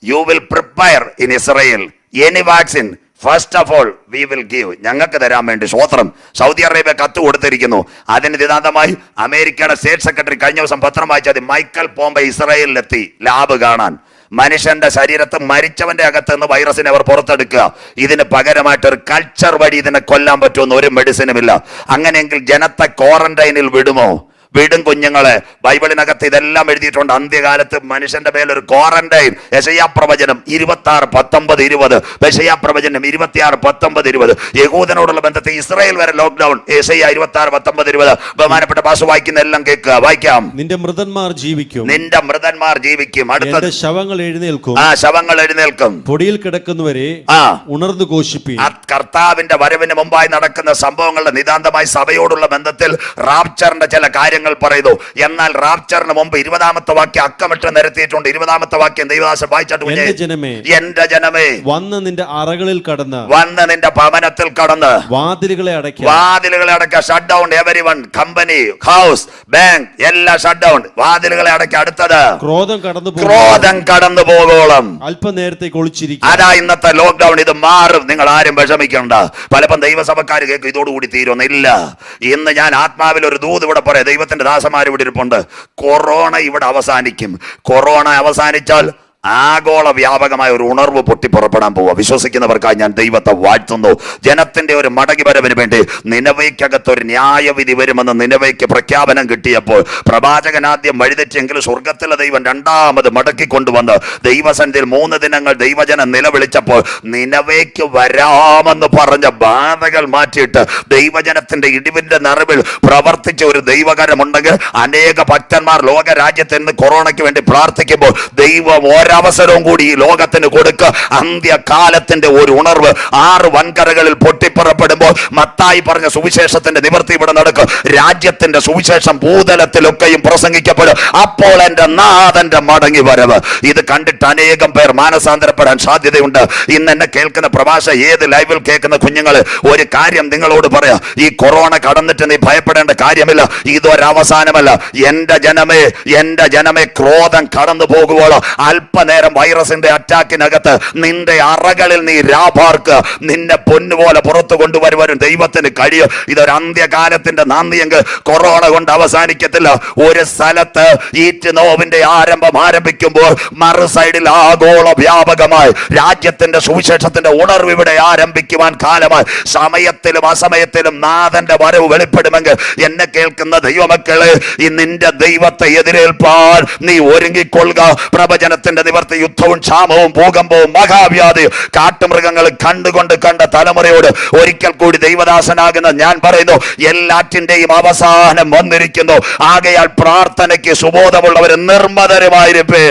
you will prepare in Israel any vaccine first of all we will give ഞങ്ങൾക്ക് തരാൻ വേണ്ടി സ്വോത്രം. സൗദി അറേബ്യ കത്ത് കൊടുത്തിരിക്കുന്നു. അതിന് നിതാന്തമായി അമേരിക്കയുടെ സ്റ്റേറ്റ് സെക്രട്ടറി കഴിഞ്ഞ ദിവസം പത്രം വായിച്ചത് മൈക്കൽ പോംബെ ഇസ്രായേലിലെത്തി. ലാബ് കാണാൻ. മനുഷ്യന്റെ ശരീരത്ത് മരിച്ചവന്റെ അകത്ത് നിന്ന് വൈറസിനെ അവർ പുറത്തെടുക്കുക. ഇതിന് പകരമായിട്ട് ഒരു കൾച്ചർ വഴി ഇതിനെ കൊല്ലാൻ പറ്റുമെന്ന് ഒരു മെഡിസിനുമില്ല അങ്ങനെയെങ്കിൽ ജനത്തെ ക്വാറന്റൈനിൽ വിടുമോ? വീടും കുഞ്ഞുങ്ങളെ. ബൈബിളിനകത്ത് ഇതെല്ലാം എഴുതിയിട്ടുണ്ട്. അന്ത്യകാലത്ത് മനുഷ്യന്റെ മേലൊരു ക്വാറന്റൈൻ യശയാ പ്രവചനം ഇരുപത്തി ആറ് പത്തൊമ്പത് ഇരുപത്. യശയാ പ്രവചനം ഇരുപത്തിയാറ് പത്തൊമ്പത് ഇരുപത്. യഹൂദനോടുള്ള ബന്ധത്തിൽ ഇസ്രായേൽ വരെ ലോക്ക്ഡൌൺ യശയ ഇരുപത്തി ആറ് പത്തൊമ്പത് ഇരുപത്. ബഹുമാനപ്പെട്ട ഭാഷ വായിക്കുന്ന എല്ലാം കേൾക്കുക. വായിക്കാം. നിന്റെ മൃതന്മാർ ജീവിക്കും. നിന്റെ മൃതന്മാർ ജീവിക്കും. അടുത്ത ശവങ്ങൾ എഴുന്നേൽക്കും. ആ ശവങ്ങൾ എഴുന്നേൽക്കും. പൊടിയിൽ കിടക്കുന്നവരെ ആ. ഉണർന്നു ഘോഷിപ്പി കർത്താവിന്റെ വരവിന് മുമ്പായി നടക്കുന്ന സംഭവങ്ങളുടെ നിതാന്തമായി സഭയോടുള്ള ബന്ധത്തിൽ റാപ്ചറിന്റെ ചില കാര്യങ്ങൾ പറയുന്നു. എന്നാൽ റാപ്ചറിന് മുമ്പ് ഇരുപതാമത്തെ വാക്യം അക്കമിട്ട് നിരത്തിയിട്ടുണ്ട്. ഇരുപതാമത്തെ വാക്യം ദൈവദാസൻ വായിച്ചിട്ട്. എന്റെ ജനമേ. എന്റെ ജനമേ. വന്ന് നിന്റെ അറകളിൽ കടന്ന്. വന്ന് നിന്റെ ഭവനത്തിൽ കടന്ന്. വാതിലുകളെ അടക്കി വാതിലുകളെ അടക്ക shut down every one company house bank എല്ലാം ഷട്ട് ഡൗൺ വാതിലുകളെ അടക്കി അടുത്തത്. ക്രോധം കടന്നു ക്രോധം കടന്നു പോകോളം അല്പനേരത്തേക്ക് ഒളിച്ചിരിക്കും. അതാ ഇന്നത്തെ ലോക്ക്ഡൗൺ ഇത് മാറും. നിങ്ങൾ ആരും വിഷമിക്കണ്ട. പലപ്പം ദൈവസഭക്കാർ കേൾക്കും ഇതോടുകൂടി തീരുന്നില്ല ഇന്ന് ഞാൻ ആത്മാവിൽ ഒരു ദൂത് ഇവിടെ പറയാം. ദൈവത്തിന്റെ ദാസന്മാർ ഇവിടെ ഇരിപ്പുണ്ട്. കൊറോണ ഇവിടെ അവസാനിക്കും. കൊറോണ അവസാനിച്ചാൽ ആഗോള വ്യാപകമായ ഒരു ഉണർവ് പൊട്ടിപ്പുറപ്പെടാൻ പോവുക. വിശ്വസിക്കുന്നവർക്കായി ഞാൻ ദൈവത്തെ വാഴ്ത്തുന്നു. ജനത്തിന്റെ ഒരു മടങ്ങി വരവിന് വേണ്ടി നിലവയ്ക്കകത്ത് ഒരു ന്യായവിധി വരുമെന്ന് നിലവയ്ക്ക് പ്രഖ്യാപനം കിട്ടിയപ്പോൾ പ്രവാചകൻ ആദ്യം വഴിതെറ്റെങ്കിൽ സ്വർഗത്തിലെ ദൈവം രണ്ടാമത് മടക്കി കൊണ്ടുവന്ന് ദൈവസന്ധിയിൽ മൂന്ന് ദിനങ്ങൾ ദൈവജനം നിലവിളിച്ചപ്പോൾ നിലവേക്ക് വരാമെന്ന് പറഞ്ഞ ബാധകൾ മാറ്റിയിട്ട് ദൈവജനത്തിന്റെ ഇടിവിന്റെ നിറവിൽ പ്രവർത്തിച്ച ഒരു ദൈവകരമുണ്ടെങ്കിൽ അനേക ഭക്തന്മാർ ലോകരാജ്യത്ത് നിന്ന് കൊറോണയ്ക്ക് വേണ്ടി പ്രാർത്ഥിക്കുമ്പോൾ ദൈവം ഒരവസരവും കൂടി ഈ ലോകത്തിന് കൊടുക്കുക അന്ത്യകാലത്തിന്റെ ഒരു ഉണർവ് ആറ് വൻകരകളിൽ പൊട്ടിപ്പുറപ്പെടുമ്പോൾ മത്തായി പറഞ്ഞ സുവിശേഷത്തിന്റെ നിവൃത്തി ഇവിടെ നടക്കും. രാജ്യത്തിന്റെ സുവിശേഷം ഭൂതലത്തിലൊക്കെയും പ്രസംഗിക്കപ്പെടും. അപ്പോൾ എന്റെ നാഥന്റെ മടങ്ങി വരവ്. ഇത് കണ്ടിട്ട് അനേകം പേർ മാനസാന്തരപ്പെടാൻ സാധ്യതയുണ്ട്. ഇന്ന് എന്നെ കേൾക്കുന്ന പ്രഭാഷ ഏത് ലൈവിൽ കേൾക്കുന്ന കുഞ്ഞുങ്ങൾ ഒരു കാര്യം നിങ്ങളോട് പറയാം. ഈ കൊറോണ കടന്നിട്ട് നീ ഭയപ്പെടേണ്ട കാര്യമില്ല. ഇതൊരവസാനമല്ല. എന്റെ ജനമേ എന്റെ ജനമേ ക്രോധം കടന്നു പോകുവോളോ അല്പ അല്പനേരം വൈറസിന്റെ അറ്റാക്കിനകത്ത് നിന്റെ അറകളിൽ നീ രാപാർക്ക് നിന്നെ പൊന്നുപോലെ പുറത്തു കൊണ്ടുവരുവാനും ദൈവത്തിന് കഴിയും. ഇതൊരു അന്ത്യകാലത്തിന്റെ നാന്ദിയെങ്കിൽ കൊറോണ കൊണ്ട് അവസാനിക്കത്തില്ല. ഒരു സ്ഥലത്ത് ഈറ്റ് നോവിന്റെ ആരംഭം ആരംഭിക്കുമ്പോൾ മറു സൈഡിൽ ആഗോള വ്യാപകമായി രാജ്യത്തിന്റെ സുവിശേഷത്തിന്റെ ഉണർവ് ഇവിടെ ആരംഭിക്കുവാൻ കാലമായി. സമയത്തിലും അസമയത്തിലും നാഥന്റെ വരവ് വെളിപ്പെടുമെങ്കിൽ എന്നെ കേൾക്കുന്ന ദൈവമക്കളെ ഈ നിന്റെ ദൈവത്തെ എതിരേൽപ്പാൻ നീ ഒരുങ്ങിക്കൊള്ളുക. പ്രവചനത്തിന്റെ നിവർത്തി യുദ്ധവും ക്ഷാമവും ഭൂകമ്പവും മഹാവ്യാധിയും കാട്ടുമൃഗങ്ങൾ കണ്ടുകൊണ്ട് കണ്ട തലമുറയോട് ഒരിക്കൽ കൂടി ദൈവദാസനാകുന്ന ഞാൻ പറയുന്നു എല്ലാറ്റിന്റെയും അവസാനം വന്നിരിക്കുന്നു. ആകയാൽ പ്രാർത്ഥനയ്ക്ക് സുബോധമുള്ളവർ നിർമ്മതരുമായിരിപ്പേ.